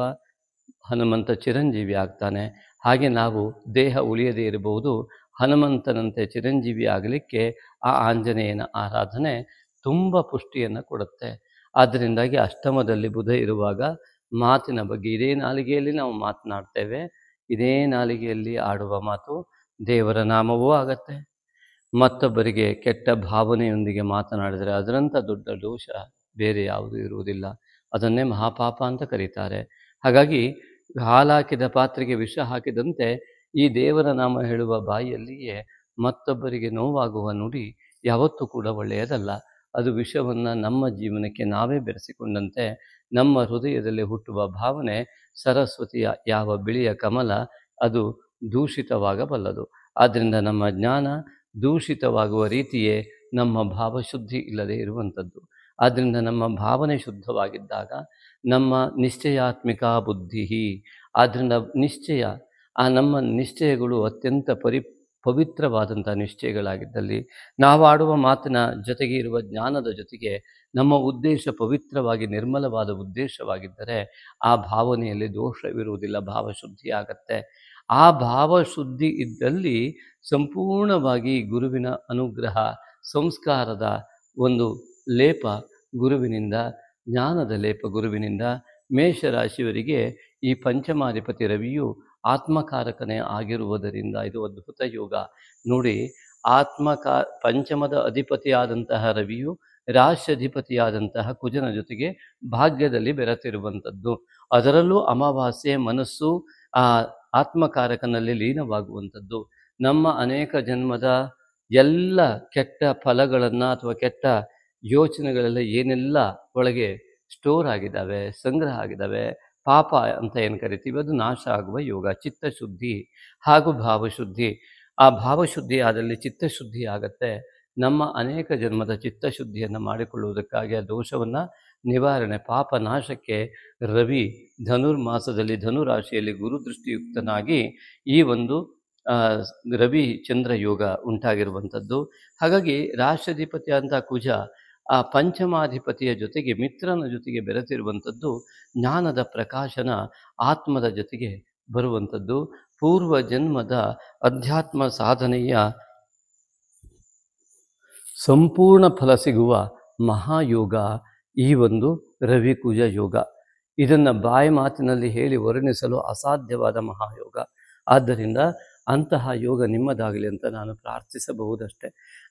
ಹನುಮಂತ ಚಿರಂಜೀವಿ ಆಗ್ತಾನೆ. ಹಾಗೆ ನಾವು ದೇಹ ಉಳಿಯದೇ ಇರಬಹುದು, ಹನುಮಂತನಂತೆ ಚಿರಂಜೀವಿ ಆಗಲಿಕ್ಕೆ ಆ ಆಂಜನೇಯನ ಆರಾಧನೆ ತುಂಬ ಪುಷ್ಟಿಯನ್ನು ಕೊಡುತ್ತೆ. ಆದ್ದರಿಂದಾಗಿ ಅಷ್ಟಮದಲ್ಲಿ ಬುಧ ಇರುವಾಗ ಮಾತಿನ ಬಗ್ಗೆ ಇದೇ ನಾಲಿಗೆಯಲ್ಲಿ ನಾವು ಮಾತನಾಡ್ತೇವೆ. ಇದೇ ನಾಲಿಗೆಯಲ್ಲಿ ಆಡುವ ಮಾತು ದೇವರ ನಾಮವೂ ಆಗತ್ತೆ. ಮತ್ತೊಬ್ಬರಿಗೆ ಕೆಟ್ಟ ಭಾವನೆಯೊಂದಿಗೆ ಮಾತನಾಡಿದರೆ ಅದರಂಥ ದೊಡ್ಡ ದೋಷ ಬೇರೆ ಯಾವುದೂ ಇರುವುದಿಲ್ಲ. ಅದನ್ನೇ ಮಹಾಪಾಪ ಅಂತ ಕರೀತಾರೆ. ಹಾಗಾಗಿ ಹಾಲಾಕಿದ ಪಾತ್ರೆಗೆ ವಿಷ ಹಾಕಿದಂತೆ ಈ ದೇವರ ನಾಮ ಹೇಳುವ ಬಾಯಿಯಲ್ಲಿಯೇ ಮತ್ತೊಬ್ಬರಿಗೆ ನೋವಾಗುವ ನುಡಿ ಯಾವತ್ತೂ ಕೂಡ ಒಳ್ಳೆಯದಲ್ಲ. ಅದು ವಿಷವನ್ನು ನಮ್ಮ ಜೀವನಕ್ಕೆ ನಾವೇ ಬೆರೆಸಿಕೊಂಡಂತೆ ನಮ್ಮ ಹೃದಯದಲ್ಲಿ ಹುಟ್ಟುವ ಭಾವನೆ ಸರಸ್ವತಿಯ ಯಾವ ಬಿಳಿಯ ಕಮಲ ಅದು ದೂಷಿತವಾಗಬಲ್ಲದು. ಆದ್ದರಿಂದ ನಮ್ಮ ಜ್ಞಾನ ದೂಷಿತವಾಗುವ ರೀತಿಯೇ ನಮ್ಮ ಭಾವಶುದ್ಧಿ ಇಲ್ಲದೆ ಇರುವಂಥದ್ದು. ಆದ್ದರಿಂದ ನಮ್ಮ ಭಾವನೆ ಶುದ್ಧವಾಗಿದ್ದಾಗ ನಮ್ಮ ನಿಶ್ಚಯಾತ್ಮಿಕ ಬುದ್ಧಿ ಆದ್ದರಿಂದ ನಿಶ್ಚಯ, ಆ ನಮ್ಮ ನಿಶ್ಚಯಗಳು ಅತ್ಯಂತ ಪರಿ, ಪವಿತ್ರವಾದಂಥ ನಿಶ್ಚಯಗಳಾಗಿದ್ದಲ್ಲಿ ನಾವು ಆಡುವ ಮಾತಿನ ಜೊತೆಗೆ ಇರುವ ಜ್ಞಾನದ ಜೊತೆಗೆ ನಮ್ಮ ಉದ್ದೇಶ ಪವಿತ್ರವಾಗಿ ನಿರ್ಮಲವಾದ ಉದ್ದೇಶವಾಗಿದ್ದರೆ ಆ ಭಾವನೆಯಲ್ಲಿ ದೋಷವಿರುವುದಿಲ್ಲ, ಭಾವಶುದ್ಧಿ ಆಗತ್ತೆ. ಆ ಭಾವಶುದ್ಧಿ ಇದ್ದಲ್ಲಿ ಸಂಪೂರ್ಣವಾಗಿ ಗುರುವಿನ ಅನುಗ್ರಹ, ಸಂಸ್ಕಾರದ ಒಂದು ಲೇಪ ಗುರುವಿನಿಂದ, ಜ್ಞಾನದ ಲೇಪ ಗುರುವಿನಿಂದ ಮೇಷರಾಶಿಯವರಿಗೆ ಈ ಪಂಚಮಾಧಿಪತಿ ರವಿಯು ಆತ್ಮಕಾರಕನೇ ಆಗಿರುವುದರಿಂದ ಇದು ಅದ್ಭುತ ಯೋಗ. ನೋಡಿ, ಆತ್ಮಕಾ, ಪಂಚಮದ ಅಧಿಪತಿಯಾದಂತಹ ರವಿಯು ರಾಶ್ಯಧಿಪತಿಯಾದಂತಹ ಕುಜನ ಜೊತೆಗೆ ಭಾಗ್ಯದಲ್ಲಿ ಬೆರೆತಿರುವಂಥದ್ದು. ಅದರಲ್ಲೂ ಅಮಾವಾಸ್ಯೆ ಮನಸ್ಸು, ಆ, ಆತ್ಮಕಾರಕನಲ್ಲಿ ಲೀನವಾಗುವಂಥದ್ದು. ನಮ್ಮ ಅನೇಕ ಜನ್ಮದ ಎಲ್ಲ ಕೆಟ್ಟ ಫಲಗಳನ್ನು ಅಥವಾ ಕೆಟ್ಟ ಯೋಚನೆಗಳೆಲ್ಲ ಏನೆಲ್ಲ ಒಳಗೆ ಸ್ಟೋರ್ ಆಗಿದ್ದಾವೆ, ಸಂಗ್ರಹ ಆಗಿದ್ದಾವೆ, ಪಾಪ ಅಂತ ಏನು ಕರಿತೀವಿ, ಅದು ನಾಶ ಆಗುವ ಯೋಗ, ಚಿತ್ತಶುದ್ಧಿ ಹಾಗೂ ಭಾವಶುದ್ಧಿ. ಆ ಭಾವಶುದ್ಧಿ ಆದಲ್ಲಿ ಚಿತ್ತಶುದ್ಧಿ ಆಗತ್ತೆ. ನಮ್ಮ ಅನೇಕ ಜನ್ಮದ ಚಿತ್ತಶುದ್ಧಿಯನ್ನು ಮಾಡಿಕೊಳ್ಳುವುದಕ್ಕಾಗಿ ಆ ದೋಷವನ್ನು ನಿವಾರಣೆ, ಪಾಪ ನಾಶಕ್ಕೆ ರವಿ ಧನುರ್ಮಾಸದಲ್ಲಿ ಧನುರಾಶಿಯಲ್ಲಿ ಗುರುದೃಷ್ಟಿಯುಕ್ತನಾಗಿ ಈ ಒಂದು ರವಿ ಚಂದ್ರ ಯೋಗ ಉಂಟಾಗಿರುವಂಥದ್ದು. ಹಾಗಾಗಿ ರಾಷ್ಟ್ರಾಧಿಪತಿ ಅಂತ ಕುಜ ಆ ಪಂಚಮಾಧಿಪತಿಯ ಜೊತೆಗೆ ಮಿತ್ರನ ಜೊತೆಗೆ ಬೆರೆತಿರುವಂಥದ್ದು ಜ್ಞಾನದ ಪ್ರಕಾಶನ ಆತ್ಮದ ಜೊತೆಗೆ ಬರುವಂಥದ್ದು. ಪೂರ್ವ ಜನ್ಮದ ಅಧ್ಯಾತ್ಮ ಸಾಧನೆಯ ಸಂಪೂರ್ಣ ಫಲ ಸಿಗುವ ಮಹಾಯೋಗ ಈ ಒಂದು ರವಿ ಕುಜ ಯೋಗ. ಇದನ್ನು ಬಾಯಿ ಮಾತಿನಲ್ಲಿ ಹೇಳಿ ವರ್ಣಿಸಲು ಅಸಾಧ್ಯವಾದ ಮಹಾಯೋಗ. ಆದ್ದರಿಂದ ಅಂತಹ ಯೋಗ ನಿಮ್ಮದಾಗಲಿ ಅಂತ ನಾನು ಪ್ರಾರ್ಥಿಸಬಹುದಷ್ಟೆ.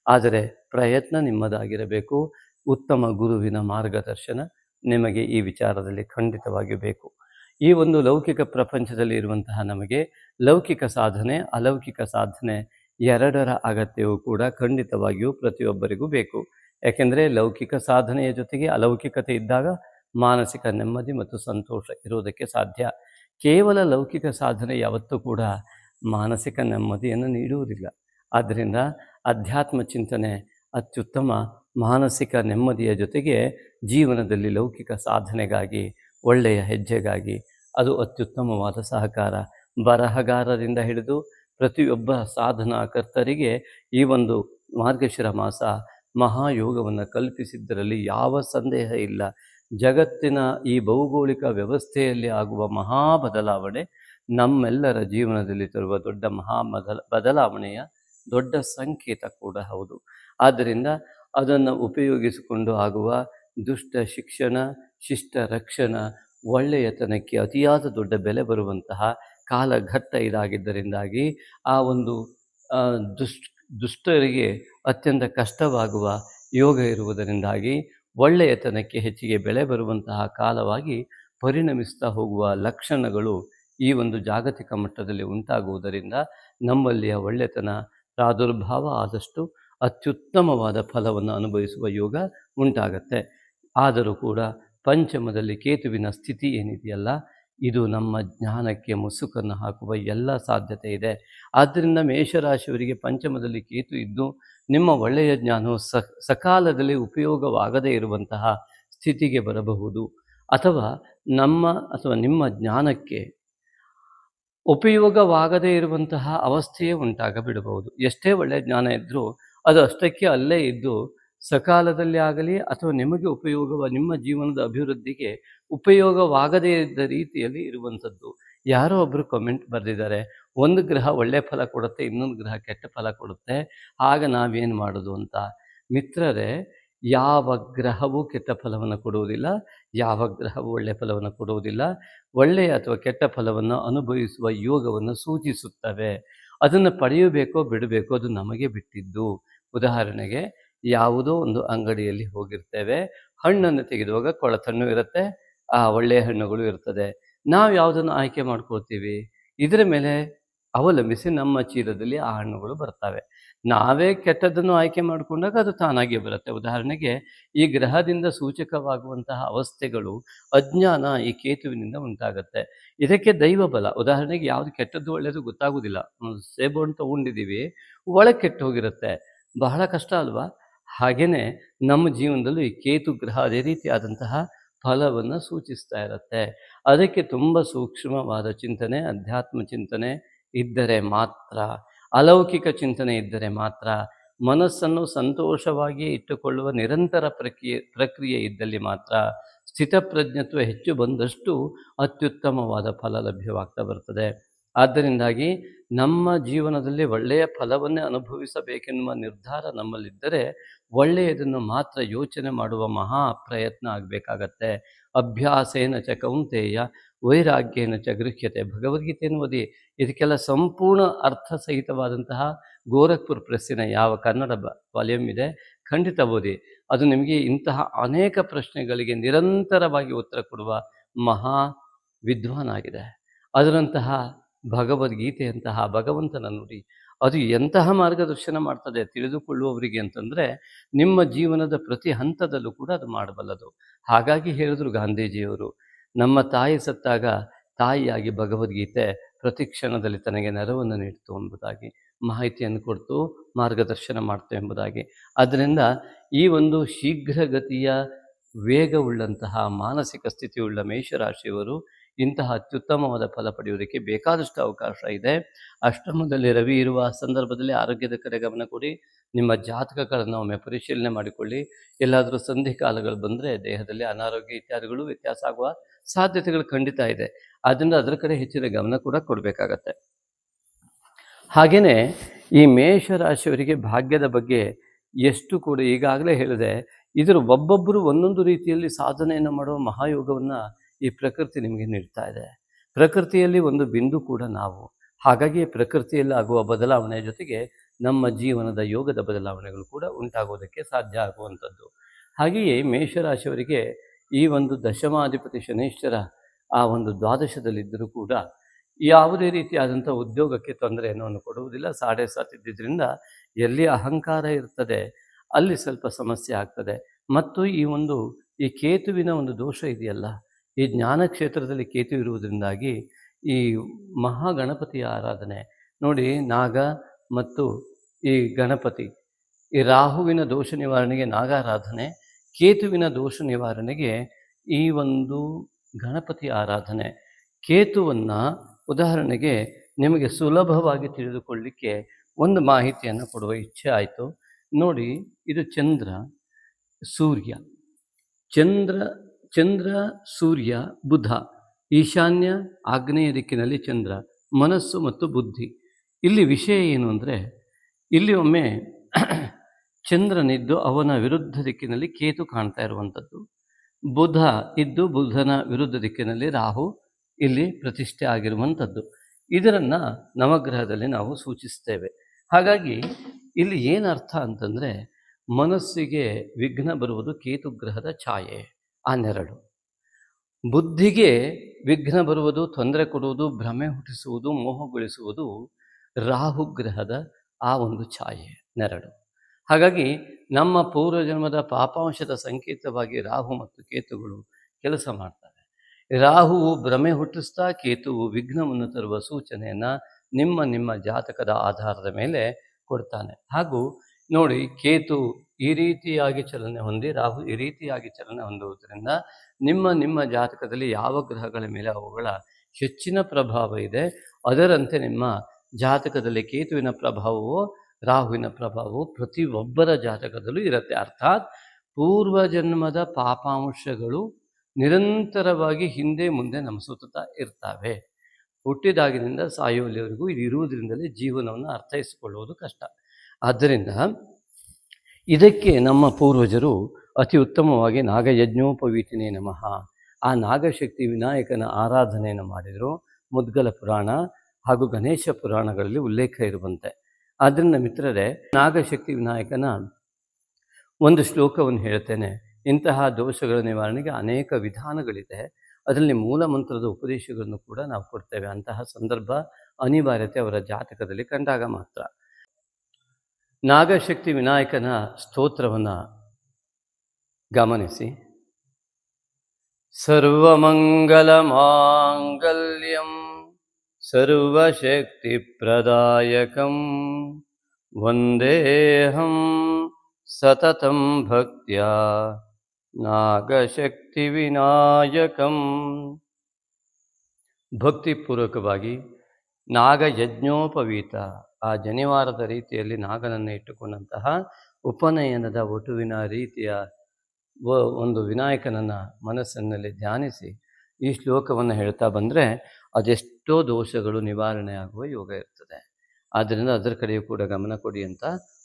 ಆದರೆ ಪ್ರಯತ್ನ ನಿಮ್ಮದಾಗಿರಬೇಕು. ಉತ್ತಮ ಗುರುವಿನ ಮಾರ್ಗದರ್ಶನ ನಿಮಗೆ ಈ ವಿಚಾರದಲ್ಲಿ ಖಂಡಿತವಾಗಿ ಬೇಕು. ಈ ಒಂದು ಲೌಕಿಕ ಪ್ರಪಂಚದಲ್ಲಿ ಇರುವಂತಹ ನಮಗೆ ಲೌಕಿಕ ಸಾಧನೆ, ಅಲೌಕಿಕ ಸಾಧನೆ ಎರಡರ ಅಗತ್ಯವೂ ಕೂಡ ಖಂಡಿತವಾಗಿಯೂ ಪ್ರತಿಯೊಬ್ಬರಿಗೂ ಬೇಕು. ಯಾಕೆಂದರೆ ಲೌಕಿಕ ಸಾಧನೆಯ ಜೊತೆಗೆ ಅಲೌಕಿಕತೆ ಇದ್ದಾಗ ಮಾನಸಿಕ ನೆಮ್ಮದಿ ಮತ್ತು ಸಂತೋಷ ಇರುವುದಕ್ಕೆ ಸಾಧ್ಯ. ಕೇವಲ ಲೌಕಿಕ ಸಾಧನೆ ಯಾವತ್ತೂ ಕೂಡ ಮಾನಸಿಕ ನೆಮ್ಮದಿಯನ್ನು ನೀಡುವುದಿಲ್ಲ. ಆದ್ದರಿಂದ ಅಧ್ಯಾತ್ಮ ಚಿಂತನೆ ಅತ್ಯುತ್ತಮ ಮಾನಸಿಕ ನೆಮ್ಮದಿಯ ಜೊತೆಗೆ ಜೀವನದಲ್ಲಿ ಲೌಕಿಕ ಸಾಧನೆಗಾಗಿ, ಒಳ್ಳೆಯ ಹೆಜ್ಜೆಗಾಗಿ ಅದು ಅತ್ಯುತ್ತಮವಾದ ಸಹಕಾರ. ಬರಹಗಾರರಿಂದ ಹಿಡಿದು ಪ್ರತಿಯೊಬ್ಬ ಸಾಧನಾಕರ್ತರಿಗೆ ಈ ಒಂದು ಮಾರ್ಗಶಿರ ಮಾಸ ಮಹಾಯೋಗವನ್ನು ಕಲ್ಪಿಸಿದ್ದರಲ್ಲಿ ಯಾವ ಸಂದೇಹ ಇಲ್ಲ. ಜಗತ್ತಿನ ಈ ಭೌಗೋಳಿಕ ವ್ಯವಸ್ಥೆಯಲ್ಲಿ ಆಗುವ ಮಹಾ ಬದಲಾವಣೆ ನಮ್ಮೆಲ್ಲರ ಜೀವನದಲ್ಲಿ ತರುವ ದೊಡ್ಡ ಮಹಾ ಬದಲ ಬದಲಾವಣೆಯ ದೊಡ್ಡ ಸಂಕೇತ ಕೂಡ ಹೌದು. ಆದ್ದರಿಂದ ಅದನ್ನು ಉಪಯೋಗಿಸಿಕೊಂಡು ಆಗುವ ದುಷ್ಟ ಶಿಕ್ಷಣ ಶಿಷ್ಟ ರಕ್ಷಣ ಒಳ್ಳೆಯತನಕ್ಕೆ ಅತಿಯಾದ ದೊಡ್ಡ ಬೆಲೆ ಬರುವಂತಹ ಕಾಲಘಟ್ಟ ಇದಾಗಿದ್ದರಿಂದಾಗಿ ಆ ಒಂದು ದುಷ್ಟ ದುಷ್ಟರಿಗೆ ಅತ್ಯಂತ ಕಷ್ಟವಾಗುವ ಯೋಗ ಇರುವುದರಿಂದಾಗಿ ಒಳ್ಳೆಯತನಕ್ಕೆ ಹೆಚ್ಚಿಗೆ ಬೆಲೆ ಬರುವಂತಹ ಕಾಲವಾಗಿ ಪರಿಣಮಿಸ್ತಾ ಹೋಗುವ ಲಕ್ಷಣಗಳು ಈ ಒಂದು ಜಾಗತಿಕ ಮಟ್ಟದಲ್ಲಿ ಉಂಟಾಗುವುದರಿಂದ ನಮ್ಮಲ್ಲಿಯ ಒಳ್ಳೆತನ ಪ್ರಾದುರ್ಭಾವ ಆದಷ್ಟು ಅತ್ಯುತ್ತಮವಾದ ಫಲವನ್ನು ಅನುಭವಿಸುವ ಯೋಗ ಉಂಟಾಗತ್ತೆ. ಆದರೂ ಕೂಡ ಪಂಚಮದಲ್ಲಿ ಕೇತುವಿನ ಸ್ಥಿತಿ ಏನಿದೆಯಲ್ಲ ಇದು ನಮ್ಮ ಜ್ಞಾನಕ್ಕೆ ಮುಸುಕನ್ನು ಹಾಕುವ ಎಲ್ಲ ಸಾಧ್ಯತೆ ಇದೆ. ಆದ್ದರಿಂದ ಮೇಷರಾಶಿಯವರಿಗೆ ಪಂಚಮದಲ್ಲಿ ಕೇತು ಇದ್ದು, ನಿಮ್ಮ ಒಳ್ಳೆಯ ಜ್ಞಾನವು ಸಕಾಲದಲ್ಲಿ ಉಪಯೋಗವಾಗದೇ ಇರುವಂತಹ ಸ್ಥಿತಿಗೆ ಬರಬಹುದು. ಅಥವಾ ನಮ್ಮ, ಅಥವಾ ನಿಮ್ಮ ಜ್ಞಾನಕ್ಕೆ ಉಪಯೋಗವಾಗದೇ ಇರುವಂತಹ ಅವಸ್ಥೆಯೇ ಉಂಟಾಗಬಿಡಬಹುದು. ಎಷ್ಟೇ ಒಳ್ಳೆಯ ಜ್ಞಾನ ಇದ್ದರೂ ಅದು ಅಷ್ಟಕ್ಕೆ ಅಲ್ಲೇ ಇದ್ದು ಸಕಾಲದಲ್ಲಿ ಆಗಲಿ ಅಥವಾ ನಿಮಗೆ ಉಪಯೋಗವ, ನಿಮ್ಮ ಜೀವನದ ಅಭಿವೃದ್ಧಿಗೆ ಉಪಯೋಗವಾಗದೇ ಇದ್ದ ರೀತಿಯಲ್ಲಿ ಇರುವಂಥದ್ದು. ಯಾರೋ ಒಬ್ಬರು ಕಮೆಂಟ್ ಬರೆದಿದ್ದಾರೆ, ಒಂದು ಗ್ರಹ ಒಳ್ಳೆಯ ಫಲ ಕೊಡುತ್ತೆ, ಇನ್ನೊಂದು ಗ್ರಹ ಕೆಟ್ಟ ಫಲ ಕೊಡುತ್ತೆ, ಆಗ ನಾವೇನು ಮಾಡೋದು ಅಂತ? ಮಿತ್ರರೇ, ಯಾವ ಗ್ರಹವೂ ಕೆಟ್ಟ ಫಲವನ್ನು ಕೊಡುವುದಿಲ್ಲ, ಯಾವ ಗ್ರಹವೂ ಒಳ್ಳೆಯ ಫಲವನ್ನು ಕೊಡುವುದಿಲ್ಲ. ಒಳ್ಳೆಯ ಅಥವಾ ಕೆಟ್ಟ ಫಲವನ್ನು ಅನುಭವಿಸುವ ಯೋಗವನ್ನು ಸೂಚಿಸುತ್ತವೆ. ಅದನ್ನು ಪಡೆಯಬೇಕೋ ಬಿಡಬೇಕೋ ಅದು ನಮಗೆ ಬಿಟ್ಟಿದ್ದು. ಉದಾಹರಣೆಗೆ ಯಾವುದೋ ಒಂದು ಅಂಗಡಿಯಲ್ಲಿ ಹೋಗಿರ್ತೇವೆ. ಹಣ್ಣನ್ನು ತೆಗೆದುವಾಗ ಕೊಳತಣ್ಣು ಇರುತ್ತೆ, ಆ ಒಳ್ಳೆಯ ಹಣ್ಣುಗಳು ಇರ್ತದೆ. ನಾವು ಯಾವುದನ್ನು ಆಯ್ಕೆ ಮಾಡ್ಕೊಳ್ತೀವಿ? ಇದರ ಮೇಲೆ ಅವಲಂಬಿಸಿ ನಮ್ಮ ಚೀಲದಲ್ಲಿ ಆ ಹಣ್ಣುಗಳು ಬರ್ತವೆ. ನಾವೇ ಕೆಟ್ಟದ್ದನ್ನು ಆಯ್ಕೆ ಮಾಡಿಕೊಂಡಾಗ ಅದು ತಾನಾಗಿ ಬರುತ್ತೆ. ಉದಾಹರಣೆಗೆ, ಈ ಗ್ರಹದಿಂದ ಸೂಚಕವಾಗುವಂತಹ ಅವಸ್ಥೆಗಳು ಅಜ್ಞಾನ ಈ ಕೇತುವಿನಿಂದ ಉಂಟಾಗುತ್ತೆ. ಇದಕ್ಕೆ ದೈವ ಬಲ ಉದಾಹರಣೆಗೆ, ಯಾವುದು ಕೆಟ್ಟದ್ದು ಒಳ್ಳೆಯದು ಗೊತ್ತಾಗೋದಿಲ್ಲ. ಸೇಬು ಅಂತ ಉಂಡಿದ್ದೀವಿ ಒಳಗೆ ಕೆಟ್ಟು ಹೋಗಿರುತ್ತೆ ಬಹಳ ಕಷ್ಟ ಅಲ್ವಾ? ಹಾಗೆಯೇ ನಮ್ಮ ಜೀವನದಲ್ಲೂ ಈ ಕೇತು ಗ್ರಹ ಅದೇ ರೀತಿಯಾದಂತಹ ಫಲವನ್ನು ಸೂಚಿಸ್ತಾ ಇರುತ್ತೆ. ಅದಕ್ಕೆ ತುಂಬ ಸೂಕ್ಷ್ಮವಾದ ಚಿಂತನೆ, ಅಧ್ಯಾತ್ಮ ಚಿಂತನೆ ಇದ್ದರೆ ಮಾತ್ರ, ಅಲೌಕಿಕ ಚಿಂತನೆ ಇದ್ದರೆ ಮಾತ್ರ, ಮನಸ್ಸನ್ನು ಸಂತೋಷವಾಗಿಯೇ ಇಟ್ಟುಕೊಳ್ಳುವ ನಿರಂತರ ಪ್ರಕ್ರಿಯೆ ಪ್ರಕ್ರಿಯೆ ಇದ್ದಲ್ಲಿ ಮಾತ್ರ ಸ್ಥಿತಪ್ರಜ್ಞತ್ವ ಹೆಚ್ಚು ಬಂದಷ್ಟು ಅತ್ಯುತ್ತಮವಾದ ಫಲ ಲಭ್ಯವಾಗ್ತಾ ಬರ್ತದೆ. ಆದ್ದರಿಂದಾಗಿ ನಮ್ಮ ಜೀವನದಲ್ಲಿ ಒಳ್ಳೆಯ ಫಲವನ್ನೇ ಅನುಭವಿಸಬೇಕೆನ್ನುವ ನಿರ್ಧಾರ ನಮ್ಮಲ್ಲಿದ್ದರೆ ಒಳ್ಳೆಯದನ್ನು ಮಾತ್ರ ಯೋಚನೆ ಮಾಡುವ ಮಹಾ ಪ್ರಯತ್ನ ಆಗಬೇಕಾಗತ್ತೆ. ಅಭ್ಯಾಸೇನ ಚ ಕೌಂತೆಯ, ವೈರಾಗ್ಯೇನ ಚ ಗೃಹ್ಯತೆ ಭಗವದ್ಗೀತೆಯನ್ನು ಓದಿ ಇದಕ್ಕೆಲ್ಲ ಸಂಪೂರ್ಣ ಅರ್ಥ ಸಹಿತವಾದಂತಹ ಗೋರಖ್ಪುರ್ ಪ್ರೆಸ್ಸಿನ ಯಾವ ಕನ್ನಡ ವಾಲ್ಯೂಮ್ ಇದೆ ಖಂಡಿತ ಓದಿ. ಅದು ನಿಮಗೆ ಇಂತಹ ಅನೇಕ ಪ್ರಶ್ನೆಗಳಿಗೆ ನಿರಂತರವಾಗಿ ಉತ್ತರ ಕೊಡುವ ಮಹಾ ವಿದ್ವಾನಾಗಿದೆ. ಅದರಂತಹ ಭಗವದ್ಗೀತೆಯಂತಹ ಭಗವಂತನ ನುಡಿ, ಅದು ಎಂತಹ ಮಾರ್ಗದರ್ಶನ ಮಾಡ್ತದೆ ತಿಳಿದುಕೊಳ್ಳುವವರಿಗೆ ಅಂತಂದರೆ, ನಿಮ್ಮ ಜೀವನದ ಪ್ರತಿ ಹಂತದಲ್ಲೂ ಕೂಡ ಅದು ಮಾಡಬಲ್ಲದು. ಹಾಗಾಗಿ ಹೇಳಿದ್ರು ಗಾಂಧೀಜಿಯವರು, ನಮ್ಮ ತಾಯಿ ಸತ್ತಾಗ ತಾಯಿಯಾಗಿ ಭಗವದ್ಗೀತೆ ಪ್ರತಿ ಕ್ಷಣದಲ್ಲಿ ತನಗೆ ನೆರವನ್ನು ನೀಡಿತು ಎಂಬುದಾಗಿ ಮಾಹಿತಿಯನ್ನು ಕೊಡ್ತು, ಮಾರ್ಗದರ್ಶನ ಮಾಡ್ತು ಎಂಬುದಾಗಿ. ಅದರಿಂದ ಈ ಒಂದು ಶೀಘ್ರಗತಿಯ ವೇಗವುಳ್ಳಂತಹ ಮಾನಸಿಕ ಸ್ಥಿತಿಯುಳ್ಳ ಮೇಷರಾಶಿಯವರು ಇಂತಹ ಅತ್ಯುತ್ತಮವಾದ ಫಲ ಪಡೆಯುವುದಕ್ಕೆ ಬೇಕಾದಷ್ಟು ಅವಕಾಶ ಇದೆ. ಅಷ್ಟಮದಲ್ಲಿ ರವಿ ಇರುವ ಸಂದರ್ಭದಲ್ಲಿ ಆರೋಗ್ಯದ ಕಡೆ ಗಮನ ಕೊಡಿ. ನಿಮ್ಮ ಜಾತಕಗಳನ್ನು ಒಮ್ಮೆ ಪರಿಶೀಲನೆ ಮಾಡಿಕೊಳ್ಳಿ. ಎಲ್ಲಾದರೂ ಸಂಧಿ ಕಾಲಗಳು ಬಂದರೆ ದೇಹದಲ್ಲಿ ಅನಾರೋಗ್ಯ ಇತ್ಯಾದಿಗಳು ವ್ಯತ್ಯಾಸ ಆಗುವ ಸಾಧ್ಯತೆಗಳು ಖಂಡಿತ ಇದೆ. ಆದ್ದರಿಂದ ಅದರ ಕಡೆ ಹೆಚ್ಚಿನ ಗಮನ ಕೂಡ ಕೊಡಬೇಕಾಗತ್ತೆ. ಹಾಗೆಯೇ ಈ ಮೇಷರಾಶಿಯವರಿಗೆ ಭಾಗ್ಯದ ಬಗ್ಗೆ ಎಷ್ಟು ಕೂಡ ಈಗಾಗಲೇ ಹೇಳಿದೆ. ಇದರ ಒಬ್ಬೊಬ್ಬರು ಒಂದೊಂದು ರೀತಿಯಲ್ಲಿ ಸಾಧನೆಯನ್ನು ಮಾಡುವ ಮಹಾಯೋಗವನ್ನು ಈ ಪ್ರಕೃತಿ ನಿಮಗೆ ನೀಡ್ತಾ ಇದೆ. ಪ್ರಕೃತಿಯಲ್ಲಿ ಒಂದು ಬಿಂದು ಕೂಡ ನಾವು. ಹಾಗಾಗಿ ಪ್ರಕೃತಿಯಲ್ಲಿ ಆಗುವ ಬದಲಾವಣೆಯ ಜೊತೆಗೆ ನಮ್ಮ ಜೀವನದ ಯೋಗದ ಬದಲಾವಣೆಗಳು ಕೂಡ ಉಂಟಾಗೋದಕ್ಕೆ ಸಾಧ್ಯ ಆಗುವಂಥದ್ದು. ಹಾಗೆಯೇ ಮೇಷರಾಶಿಯವರಿಗೆ ಈ ಒಂದು ದಶಮಾಧಿಪತಿ ಶನೇಶ್ವರ ಆ ಒಂದು ದ್ವಾದಶದಲ್ಲಿದ್ದರೂ ಕೂಡ ಯಾವುದೇ ರೀತಿಯಾದಂಥ ಉದ್ಯೋಗಕ್ಕೆ ತೊಂದರೆಯನ್ನು ಕೊಡುವುದಿಲ್ಲ. ಸಾಡೆ ಸಾತಿದ್ದರಿಂದ ಎಲ್ಲಿ ಅಹಂಕಾರ ಇರ್ತದೆ, ಅಲ್ಲಿ ಸ್ವಲ್ಪ ಸಮಸ್ಯೆ ಆಗ್ತದೆ. ಮತ್ತು ಈ ಒಂದು, ಈ ಕೇತುವಿನ ಒಂದು ದೋಷ ಇದೆಯಲ್ಲ ಈ ಜ್ಞಾನ ಕ್ಷೇತ್ರದಲ್ಲಿ ಕೇತು ಇರುವುದರಿಂದಾಗಿ ಈ ಮಹಾಗಣಪತಿಯ ಆರಾಧನೆ. ನೋಡಿ, ನಾಗ ಮತ್ತು ಈ ಗಣಪತಿ, ಈ ರಾಹುವಿನ ದೋಷ ನಿವಾರಣೆಗೆ ನಾಗಾರಾಧನೆ ಕೇತುವಿನ ದೋಷ ನಿವಾರಣೆಗೆ ಈ ಒಂದು ಗಣಪತಿ ಆರಾಧನೆ. ಕೇತುವನ್ನು ಉದಾಹರಣೆಗೆ ನಿಮಗೆ ಸುಲಭವಾಗಿ ತಿಳಿದುಕೊಳ್ಳಿಕ್ಕೆ ಒಂದು ಮಾಹಿತಿಯನ್ನು ಕೊಡುವ ಇಚ್ಛೆ ಆಯಿತು. ನೋಡಿ, ಇದು ಚಂದ್ರ, ಸೂರ್ಯ. ಚಂದ್ರ ಚಂದ್ರ, ಸೂರ್ಯ, ಬುಧ, ಈಶಾನ್ಯ ಆಗ್ನೇಯ ದಿಕ್ಕಿನಲ್ಲಿ ಚಂದ್ರ, ಮನಸ್ಸು ಮತ್ತು ಬುದ್ಧಿ. ಇಲ್ಲಿ ವಿಷಯ ಏನು ಅಂದರೆ, ಇಲ್ಲಿ ಒಮ್ಮೆ <clears throat> ಚಂದ್ರನಿದ್ದು ಅವನ ವಿರುದ್ಧ ದಿಕ್ಕಿನಲ್ಲಿ ಕೇತು ಕಾಣ್ತಾ ಇರುವಂಥದ್ದು. ಬುಧ ಇದ್ದು ಬುಧನ ವಿರುದ್ಧ ದಿಕ್ಕಿನಲ್ಲಿ ರಾಹು ಇಲ್ಲಿ ಪ್ರತಿಷ್ಠೆ ಆಗಿರುವಂಥದ್ದು. ಇದರನ್ನು ನವಗ್ರಹದಲ್ಲಿ ನಾವು ಸೂಚಿಸ್ತೇವೆ. ಹಾಗಾಗಿ ಇಲ್ಲಿ ಏನು ಅರ್ಥ ಅಂತಂದರೆ, ಮನಸ್ಸಿಗೆ ವಿಘ್ನ ಬರುವುದು ಕೇತು ಗ್ರಹದ ಛಾಯೆ. ಆ ನೆರಳು ಬುದ್ಧಿಗೆ ವಿಘ್ನ ಬರುವುದು, ತೊಂದರೆ ಕೊಡುವುದು, ಭ್ರಮೆ ಹುಟ್ಟಿಸುವುದು, ಮೋಹಗೊಳಿಸುವುದು ರಾಹುಗ್ರಹದ ಆ ಒಂದು ಛಾಯೆ, ನೆರಳು. ಹಾಗಾಗಿ ನಮ್ಮ ಪೂರ್ವಜನ್ಮದ ಪಾಪಾಂಶದ ಸಂಕೇತವಾಗಿ ರಾಹು ಮತ್ತು ಕೇತುಗಳು ಕೆಲಸ ಮಾಡ್ತವೆ. ರಾಹುವು ಭ್ರಮೆ ಹುಟ್ಟಿಸ್ತಾ, ಕೇತುವು ವಿಘ್ನವನ್ನು ತರುವ ಸೂಚನೆಯನ್ನು ನಿಮ್ಮ ನಿಮ್ಮ ಜಾತಕದ ಆಧಾರದ ಮೇಲೆ ಕೊಡ್ತಾನೆ. ಹಾಗೂ ನೋಡಿ, ಕೇತು ಈ ರೀತಿಯಾಗಿ ಚಲನೆ ಹೊಂದಿ, ರಾಹು ಈ ರೀತಿಯಾಗಿ ಚಲನೆ ಹೊಂದುವುದರಿಂದ ನಿಮ್ಮ ನಿಮ್ಮ ಜಾತಕದಲ್ಲಿ ಯಾವ ಗ್ರಹಗಳ ಮೇಲೆ ಅವುಗಳ ಹೆಚ್ಚಿನ ಪ್ರಭಾವ ಇದೆ? ಅದರಂತೆ ನಿಮ್ಮ ಜಾತಕದಲ್ಲಿ ಕೇತುವಿನ ಪ್ರಭಾವವು, ರಾಹುವಿನ ಪ್ರಭಾವವು ಪ್ರತಿಯೊಬ್ಬರ ಜಾತಕದಲ್ಲೂ ಇರುತ್ತೆ. ಅರ್ಥಾತ್ ಪೂರ್ವಜನ್ಮದ ಪಾಪಾಂಶಗಳು ನಿರಂತರವಾಗಿ ಹಿಂದೆ ಮುಂದೆ ನಮ್ಮ ಇರ್ತವೆ. ಹುಟ್ಟಿದಾಗಿನಿಂದ ಸಾಯುವಲ್ಲಿವರೆಗೂ ಇದು ಇರುವುದರಿಂದಲೇ ಜೀವನವನ್ನು ಅರ್ಥೈಸಿಕೊಳ್ಳುವುದು ಕಷ್ಟ. ಆದ್ದರಿಂದ ಇದಕ್ಕೆ ನಮ್ಮ ಪೂರ್ವಜರು ಅತಿ ಉತ್ತಮವಾಗಿ ನಾಗಯಜ್ಞೋಪವೀತಿನೇ ನಮಃ. ಆ ನಾಗಶಕ್ತಿ ವಿನಾಯಕನ ಆರಾಧನೆಯನ್ನು ಮಾಡಿದರು. ಮುದ್ಗಲ ಪುರಾಣ ಹಾಗೂ ಗಣೇಶ ಪುರಾಣಗಳಲ್ಲಿ ಉಲ್ಲೇಖ ಇರುವಂತೆ. ಆದ್ದರಿಂದ ಮಿತ್ರರೇ, ನಾಗಶಕ್ತಿ ವಿನಾಯಕನ ಒಂದು ಶ್ಲೋಕವನ್ನು ಹೇಳ್ತೇನೆ ಇಂತಹ ದೋಷಗಳ ನಿವಾರಣೆಗೆ ಅನೇಕ ವಿಧಾನಗಳಿದೆ. ಅದರಲ್ಲಿ ಮೂಲ ಮಂತ್ರದ ಉಪದೇಶಗಳನ್ನು ಕೂಡ ನಾವು ಕೊಡ್ತೇವೆ. ಅಂತಹ ಸಂದರ್ಭ ಅನಿವಾರ್ಯತೆ ಅವರ ಜಾತಕದಲ್ಲಿ ಕಂಡಾಗ ಮಾತ್ರ. ನಾಗಶಕ್ತಿ ವಿನಾಯಕನ ಸ್ತೋತ್ರವನ್ನು ಗಮನಿಸಿ. ಸರ್ವಮಂಗಲಮಾಂಗಲ್ಯಂ ಸರ್ವಶಕ್ತಿಪ್ರದಾಯಕಂ ವಂದೇಹಂ ಸತತಂ ಭಕ್ತ್ಯ ನಾಗಶಕ್ತಿವಿನಾಯಕಂ ಭಕ್ತಿಪೂರ್ವಕವಾಗಿ ನಾಗಯಜ್ಞೋಪವೀತ. ಆ ಜನಿವಾರದ ರೀತಿಯಲ್ಲಿ ನಾಗನನ್ನು ಇಟ್ಟುಕೊಂಡಂತಹ ಉಪನಯನದ ಒಟುವಿನ ರೀತಿಯ ಒಂದು ವಿನಾಯಕನನ್ನು ಮನಸ್ಸಿನಲ್ಲಿ ಧ್ಯಾನಿಸಿ ಈ ಶ್ಲೋಕವನ್ನು ಹೇಳ್ತಾ ಬಂದರೆ ಅದೆಷ್ಟೋ ದೋಷಗಳು ನಿವಾರಣೆ ಆಗುವ ಯೋಗ ಇರ್ತದೆ. ಆದ್ದರಿಂದ ಅದರ ಕಡೆಯೂ ಕೂಡ ಗಮನ ಕೊಡಿ ಅಂತ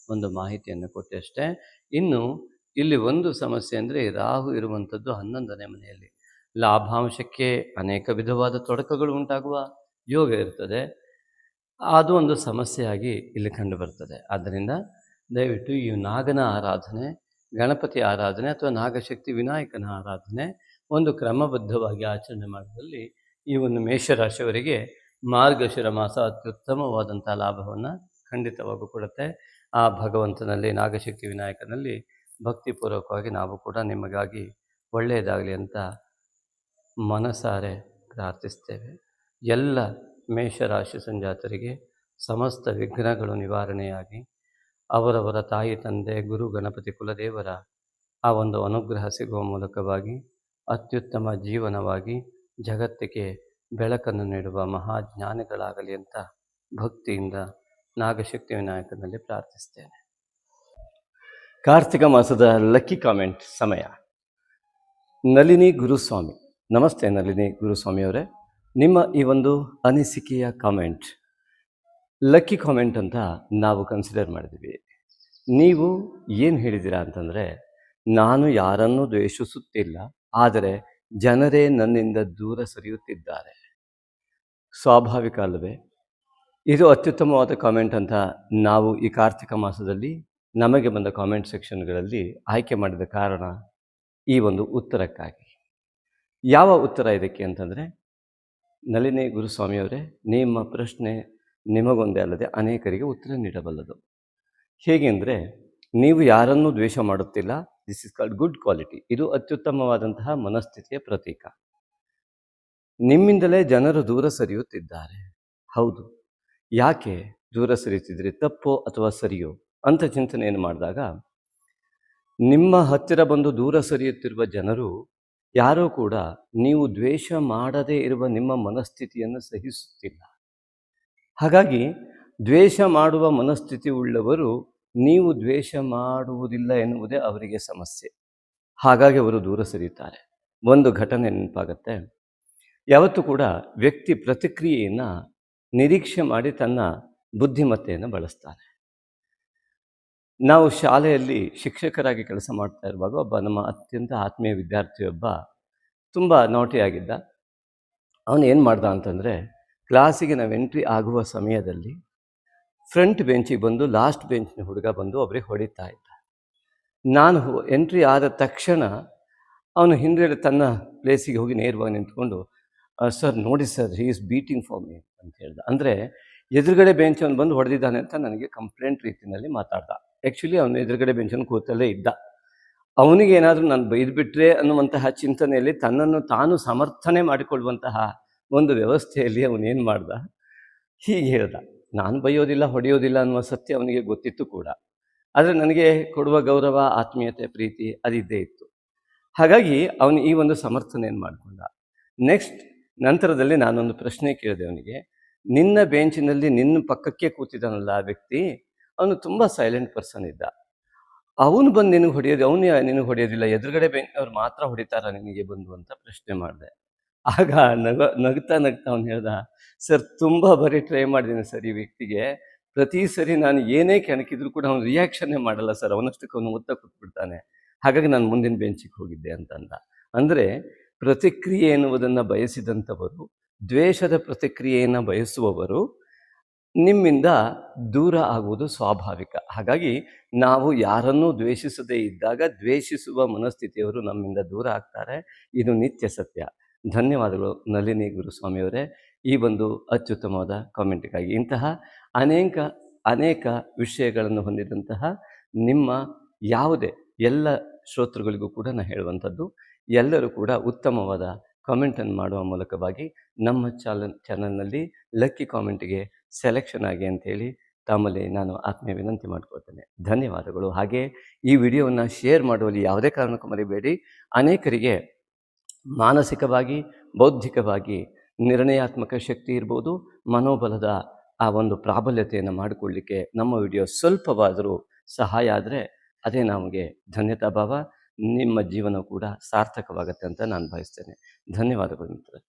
ಒಂದು ಮಾಹಿತಿಯನ್ನು ಕೊಟ್ಟೆ ಅಷ್ಟೇ. ಇನ್ನು ಇಲ್ಲಿ ಒಂದು ಸಮಸ್ಯೆ ಅಂದರೆ ರಾಹು ಇರುವಂಥದ್ದು ಹನ್ನೊಂದನೇ ಮನೆಯಲ್ಲಿ. ಲಾಭಾಂಶಕ್ಕೆ ಅನೇಕ ವಿಧವಾದ ತೊಡಕಗಳು ಉಂಟಾಗುವ ಯೋಗ ಇರ್ತದೆ. ಅದು ಒಂದು ಸಮಸ್ಯೆಯಾಗಿ ಇಲ್ಲಿ ಕಂಡು ಬರ್ತದೆ. ಆದ್ದರಿಂದ ದಯವಿಟ್ಟು ಈ ನಾಗನ ಆರಾಧನೆ, ಗಣಪತಿ ಆರಾಧನೆ ಅಥವಾ ನಾಗಶಕ್ತಿ ವಿನಾಯಕನ ಆರಾಧನೆ ಒಂದು ಕ್ರಮಬದ್ಧವಾಗಿ ಆಚರಣೆ ಮಾಡುವಲ್ಲಿ ಈ ಒಂದು ಮೇಷರಾಶಿಯವರಿಗೆ ಮಾರ್ಗಶಿರ ಮಾಸ ಅತ್ಯುತ್ತಮವಾದಂಥ ಲಾಭವನ್ನು ಖಂಡಿತವಾಗೂ ಕೊಡುತ್ತೆ. ಆ ಭಗವಂತನಲ್ಲಿ, ನಾಗಶಕ್ತಿ ವಿನಾಯಕನಲ್ಲಿ ಭಕ್ತಿಪೂರ್ವಕವಾಗಿ ನಾವು ಕೂಡ ನಿಮಗಾಗಿ ಒಳ್ಳೆಯದಾಗಲಿ ಅಂತ ಮನಸಾರೆ ಪ್ರಾರ್ಥಿಸ್ತೇವೆ. ಎಲ್ಲ ಮೇಷರಾಶಿ ಸಂಜಾತರಿಗೆ ಸಮಸ್ತ ವಿಘ್ನಗಳು ನಿವಾರಣೆಯಾಗಿ ಅವರವರ ತಾಯಿ, ತಂದೆ, ಗುರು, ಗಣಪತಿ, ಕುಲದೇವರ ಆ ಒಂದು ಅನುಗ್ರಹ ಸಿಗುವ ಮೂಲಕವಾಗಿ ಅತ್ಯುತ್ತಮ ಜೀವನವಾಗಿ ಜಗತ್ತಿಗೆ ಬೆಳಕನ್ನು ನೀಡುವ ಮಹಾಜ್ಞಾನಿಗಳಾಗಲಿ ಅಂತ ಭಕ್ತಿಯಿಂದ ನಾಗಶಕ್ತಿ ವಿನಾಯಕನಲ್ಲಿ ಪ್ರಾರ್ಥಿಸ್ತೇನೆ ಕಾರ್ತಿಕ ಮಾಸದ ಲಕ್ಕಿ ಕಾಮೆಂಟ್ ಸಮಯ. ನಳಿನಿ ಗುರುಸ್ವಾಮಿ. ನಮಸ್ತೆ ನಳಿನಿ ಗುರುಸ್ವಾಮಿಯವರೇ. ನಿಮ್ಮ ಈ ಒಂದು ಅನಿಸಿಕೆಯ ಕಾಮೆಂಟ್ ಲಕ್ಕಿ ಕಾಮೆಂಟ್ ಅಂತ ನಾವು ಕನ್ಸಿಡರ್ ಮಾಡಿದ್ವಿ ನೀವು ಏನು ಹೇಳಿದ್ದೀರಾ ಅಂತಂದರೆ, ನಾನು ಯಾರನ್ನೂ ದ್ವೇಷಿಸುತ್ತಿಲ್ಲ, ಆದರೆ ಜನರೇ ನನ್ನಿಂದ ದೂರ ಸರಿಯುತ್ತಿದ್ದಾರೆ. ಸ್ವಾಭಾವಿಕ ಅಲ್ಲವೇ? ಇದು ಅತ್ಯುತ್ತಮವಾದ ಕಾಮೆಂಟ್ ಅಂತ ನಾವು ಈ ಕಾರ್ತಿಕ ಮಾಸದಲ್ಲಿ ನಮಗೆ ಬಂದ ಕಾಮೆಂಟ್ ಸೆಕ್ಷನ್ಗಳಲ್ಲಿ ಆಯ್ಕೆ ಮಾಡಿದ ಕಾರಣ ಈ ಒಂದು ಉತ್ತರಕ್ಕಾಗಿ. ಯಾವ ಉತ್ತರ ಇದಕ್ಕೆ ಅಂತಂದರೆ ನಳಿನಿ ಗುರುಸ್ವಾಮಿಯವರೇ, ನಿಮ್ಮ ಪ್ರಶ್ನೆ ನಿಮಗೊಂದೇ ಅಲ್ಲದೆ ಅನೇಕರಿಗೆ ಉತ್ತರ ನೀಡಬಲ್ಲದು. ಹೇಗೆಂದರೆ, ನೀವು ಯಾರನ್ನೂ ದ್ವೇಷ ಮಾಡುತ್ತಿಲ್ಲ this is called good quality ಇದು ಅತ್ಯುತ್ತಮವಾದಂತಹ ಮನಸ್ಥಿತಿಯ ಪ್ರತೀಕ. ನಿಮ್ಮಿಂದಲೇ ಜನರು ದೂರ ಸರಿಯುತ್ತಿದ್ದಾರೆ. ಹೌದು. ಯಾಕೆ ದೂರ ಸರಿಯುತ್ತಿದ್ದರೆ? ತಪ್ಪೋ ಅಥವಾ ಸರಿಯೋ? ಅಂತ ಚಿಂತನೆಯನ್ನು ಮಾಡಿದಾಗ, ನಿಮ್ಮ ಹತ್ತಿರ ಬಂದು ದೂರ ಸರಿಯುತ್ತಿರುವ ಜನರು ಯಾರೂ ಕೂಡ ನೀವು ದ್ವೇಷ ಮಾಡದೇ ಇರುವ ನಿಮ್ಮ ಮನಸ್ಥಿತಿಯನ್ನು ಸಹಿಸುತ್ತಿಲ್ಲ. ಹಾಗಾಗಿ ದ್ವೇಷ ಮಾಡುವ ಮನಸ್ಥಿತಿ ಉಳ್ಳವರು ನೀವು ದ್ವೇಷ ಮಾಡುವುದಿಲ್ಲ ಎನ್ನುವುದೇ ಅವರಿಗೆ ಸಮಸ್ಯೆ. ಹಾಗಾಗಿ ಅವರು ದೂರ ಸರಿಯುತ್ತಾರೆ. ಒಂದು ಘಟನೆ ನೆನಪಾಗತ್ತೆ. ಯಾವತ್ತೂ ಕೂಡ ವ್ಯಕ್ತಿ ಪ್ರತಿಕ್ರಿಯೆಯನ್ನು ನಿರೀಕ್ಷೆ ಮಾಡಿ ತನ್ನ ಬುದ್ಧಿಮತ್ತೆಯನ್ನು ಬಳಸ್ತಾನೆ ನಾವು ಶಾಲೆಯಲ್ಲಿ ಶಿಕ್ಷಕರಾಗಿ ಕೆಲಸ ಮಾಡ್ತಾ ಇರುವಾಗ ಒಬ್ಬ ನಮ್ಮ ಅತ್ಯಂತ ಆತ್ಮೀಯ ವಿದ್ಯಾರ್ಥಿಯೊಬ್ಬ ತುಂಬ ನೋಟಿಯಾಗಿದ್ದ ಅವನು ಏನು ಮಾಡ್ದ ಅಂತಂದರೆ ಕ್ಲಾಸಿಗೆ ನಾವು ಎಂಟ್ರಿ ಆಗುವ ಸಮಯದಲ್ಲಿ ಫ್ರಂಟ್ ಬೆಂಚಿಗೆ ಬಂದು ಲಾಸ್ಟ್ ಬೆಂಚ್ನ ಹುಡುಗ ಬಂದು ಒಬ್ಬರಿಗೆ ಹೊಡಿತಾ ಇದ್ದ. ನಾನು ಎಂಟ್ರಿ ಆದ ತಕ್ಷಣ ಅವನು ಹಿಂದೆ ತನ್ನ ಪ್ಲೇಸಿಗೆ ಹೋಗಿ ನೇರವಾಗಿ ನಿಂತ್ಕೊಂಡು ಸರ್ ನೋಡಿ sir he is beating for me ಅಂತ ಹೇಳ್ದ. ಅಂದರೆ ಎದುರುಗಡೆ ಬೆಂಚನ್ನು ಬಂದು ಹೊಡೆದಿದ್ದಾನೆ ಅಂತ ನನಗೆ ಕಂಪ್ಲೇಂಟ್ ರೀತಿಯಲ್ಲಿ ಮಾತಾಡ್ದ. ಆ್ಯಕ್ಚುಲಿ ಅವನು ಎದುರುಗಡೆ ಬೆಂಚನ್ನು ಕೂತಲ್ಲೇ ಇದ್ದ. ಅವನಿಗೆ ಏನಾದರೂ ನಾನು ಬೈದ್ಬಿಟ್ರೆ ಅನ್ನುವಂತಹ ಚಿಂತನೆಯಲ್ಲಿ ತನ್ನನ್ನು ತಾನು ಸಮರ್ಥನೆ ಮಾಡಿಕೊಳ್ಳುವಂತಹ ಒಂದು ವ್ಯವಸ್ಥೆಯಲ್ಲಿ ಅವನೇನು ಮಾಡ್ದ? ಹೀಗೆ ಹೇಳ್ದ. ನಾನು ಬೈಯೋದಿಲ್ಲ, ಹೊಡೆಯೋದಿಲ್ಲ ಅನ್ನುವ ಸತ್ಯ ಅವನಿಗೆ ಗೊತ್ತಿತ್ತು ಕೂಡ. ಆದರೆ ನನಗೆ ಕೊಡುವ ಗೌರವ, ಆತ್ಮೀಯತೆ, ಪ್ರೀತಿ ಅದಿದ್ದೇ ಇತ್ತು. ಹಾಗಾಗಿ ಅವನು ಈ ಒಂದು ಸಮರ್ಥನೆಯನ್ನು ಮಾಡಿಕೊಂಡ? ನೆಕ್ಸ್ಟ್ ನಂತರದಲ್ಲಿ ನಾನೊಂದು ಪ್ರಶ್ನೆ ಕೇಳಿದೆ ಅವನಿಗೆ. ನಿನ್ನ ಬೆಂಚಿನಲ್ಲಿ ನಿನ್ನ ಪಕ್ಕಕ್ಕೆ ಕೂತಿದ್ದಾನಲ್ಲ ಆ ವ್ಯಕ್ತಿ ಅವನು ತುಂಬ ಸೈಲೆಂಟ್ ಪರ್ಸನ್ ಇದ್ದ. ಅವನು ಬಂದು ನಿನಗೆ ಹೊಡೆಯೋದು, ಅವನು ನಿನಗೆ ಹೊಡೆಯೋದಿಲ್ಲ, ಎದುರುಗಡೆ ಬೆಂಚ್ನವ್ರು ಮಾತ್ರ ಹೊಡಿತಾರ ನಿನಗೆ ಬಂದು ಅಂತ ಪ್ರಶ್ನೆ ಮಾಡಿದೆ. ಆಗ ನಗ, ನಗ್ತಾ ನಗ್ತಾ ಅವನು ಹೇಳ್ದ, ಸರ್, ತುಂಬ ಬರೀ ಟ್ರೈ ಮಾಡಿದ್ದೀನಿ ಸರ್ ಈ ವ್ಯಕ್ತಿಗೆ. ಪ್ರತಿ ಸರಿ ನಾನು ಏನೇ ಕೆಣಕಿದ್ರು ಕೂಡ ಅವನು ರಿಯಾಕ್ಷನ್ನೇ ಮಾಡಲ್ಲ ಸರ್, ಅವನಷ್ಟಕ್ಕೆ ಅವನು ಮುತ್ತ ಕೂತ್ಬಿಡ್ತಾನೆ ಹಾಗಾಗಿ ನಾನು ಮುಂದಿನ ಬೆಂಚಿಗೆ ಹೋಗಿದ್ದೆ ಅಂತಂದ. ಅಂದರೆ ಪ್ರತಿಕ್ರಿಯೆ ಎನ್ನುವುದನ್ನು ಬಯಸಿದಂಥವರು, ದ್ವೇಷದ ಪ್ರತಿಕ್ರಿಯೆಯನ್ನು ಬಯಸುವವರು ನಿಮ್ಮಿಂದ ದೂರ ಆಗುವುದು ಸ್ವಾಭಾವಿಕ. ಹಾಗಾಗಿ ನಾವು ಯಾರನ್ನೂ ದ್ವೇಷಿಸದೇ ಇದ್ದಾಗ ದ್ವೇಷಿಸುವ ಮನಸ್ಥಿತಿಯವರು ನಮ್ಮಿಂದ ದೂರ ಆಗ್ತಾರೆ. ಇದು ನಿತ್ಯ ಸತ್ಯ. ಧನ್ಯವಾದಗಳು ನಳಿನಿ ಗುರುಸ್ವಾಮಿಯವರೇ. ಈ ಒಂದು ಅತ್ಯುತ್ತಮವಾದ ಕಾಮೆಂಟ್ಗಾಗಿ ಇಂತಹ ಅನೇಕ ಅನೇಕ ವಿಷಯಗಳನ್ನು ಹೊಂದಿದಂತಹ ನಿಮ್ಮ ಯಾವುದೇ ಎಲ್ಲ ಶ್ರೋತೃಗಳಿಗೂ ಕೂಡ ನಾನು ಹೇಳುವಂಥದ್ದು, ಎಲ್ಲರೂ ಕೂಡ ಉತ್ತಮವಾದ ಕಾಮೆಂಟನ್ನು ಮಾಡುವ ಮೂಲಕವಾಗಿ ನಮ್ಮ ಚಾನಲ್ ಚಾನಲ್ನಲ್ಲಿ ಲಕ್ಕಿ ಕಾಮೆಂಟ್ಗೆ ಸೆಲೆಕ್ಷನ್ ಆಗಿ ಅಂತೇಳಿ ತಮ್ಮಲ್ಲಿ ನಾನು ಆತ್ಮೀಯ ವಿನಂತಿ ಮಾಡ್ಕೊಳ್ತೇನೆ. ಧನ್ಯವಾದಗಳು. ಹಾಗೆ ಈ ವಿಡಿಯೋವನ್ನು ಶೇರ್ ಮಾಡುವಲ್ಲಿ ಯಾವುದೇ ಕಾರಣಕ್ಕೂ ಮರಿಬೇಡಿ. ಅನೇಕರಿಗೆ ಮಾನಸಿಕವಾಗಿ, ಬೌದ್ಧಿಕವಾಗಿ ನಿರ್ಣಯಾತ್ಮಕ ಶಕ್ತಿ ಇರ್ಬೋದು, ಮನೋಬಲದ ಆ ಒಂದು ಪ್ರಾಬಲ್ಯತೆಯನ್ನು ಮಾಡಿಕೊಳ್ಳಿಕ್ಕೆ ನಮ್ಮ ವಿಡಿಯೋ ಸ್ವಲ್ಪವಾದರೂ ಸಹಾಯ ಆದರೆ ಅದೇ ನಮಗೆ ಧನ್ಯತಾ ಭಾವ. ನಿಮ್ಮ ಜೀವನ ಕೂಡ ಸಾರ್ಥಕವಾಗುತ್ತೆ ಅಂತ ನಾನು ಭಾವಿಸ್ತೇನೆ. ಧನ್ಯವಾದಗಳು ಮಿತ್ರರೆ.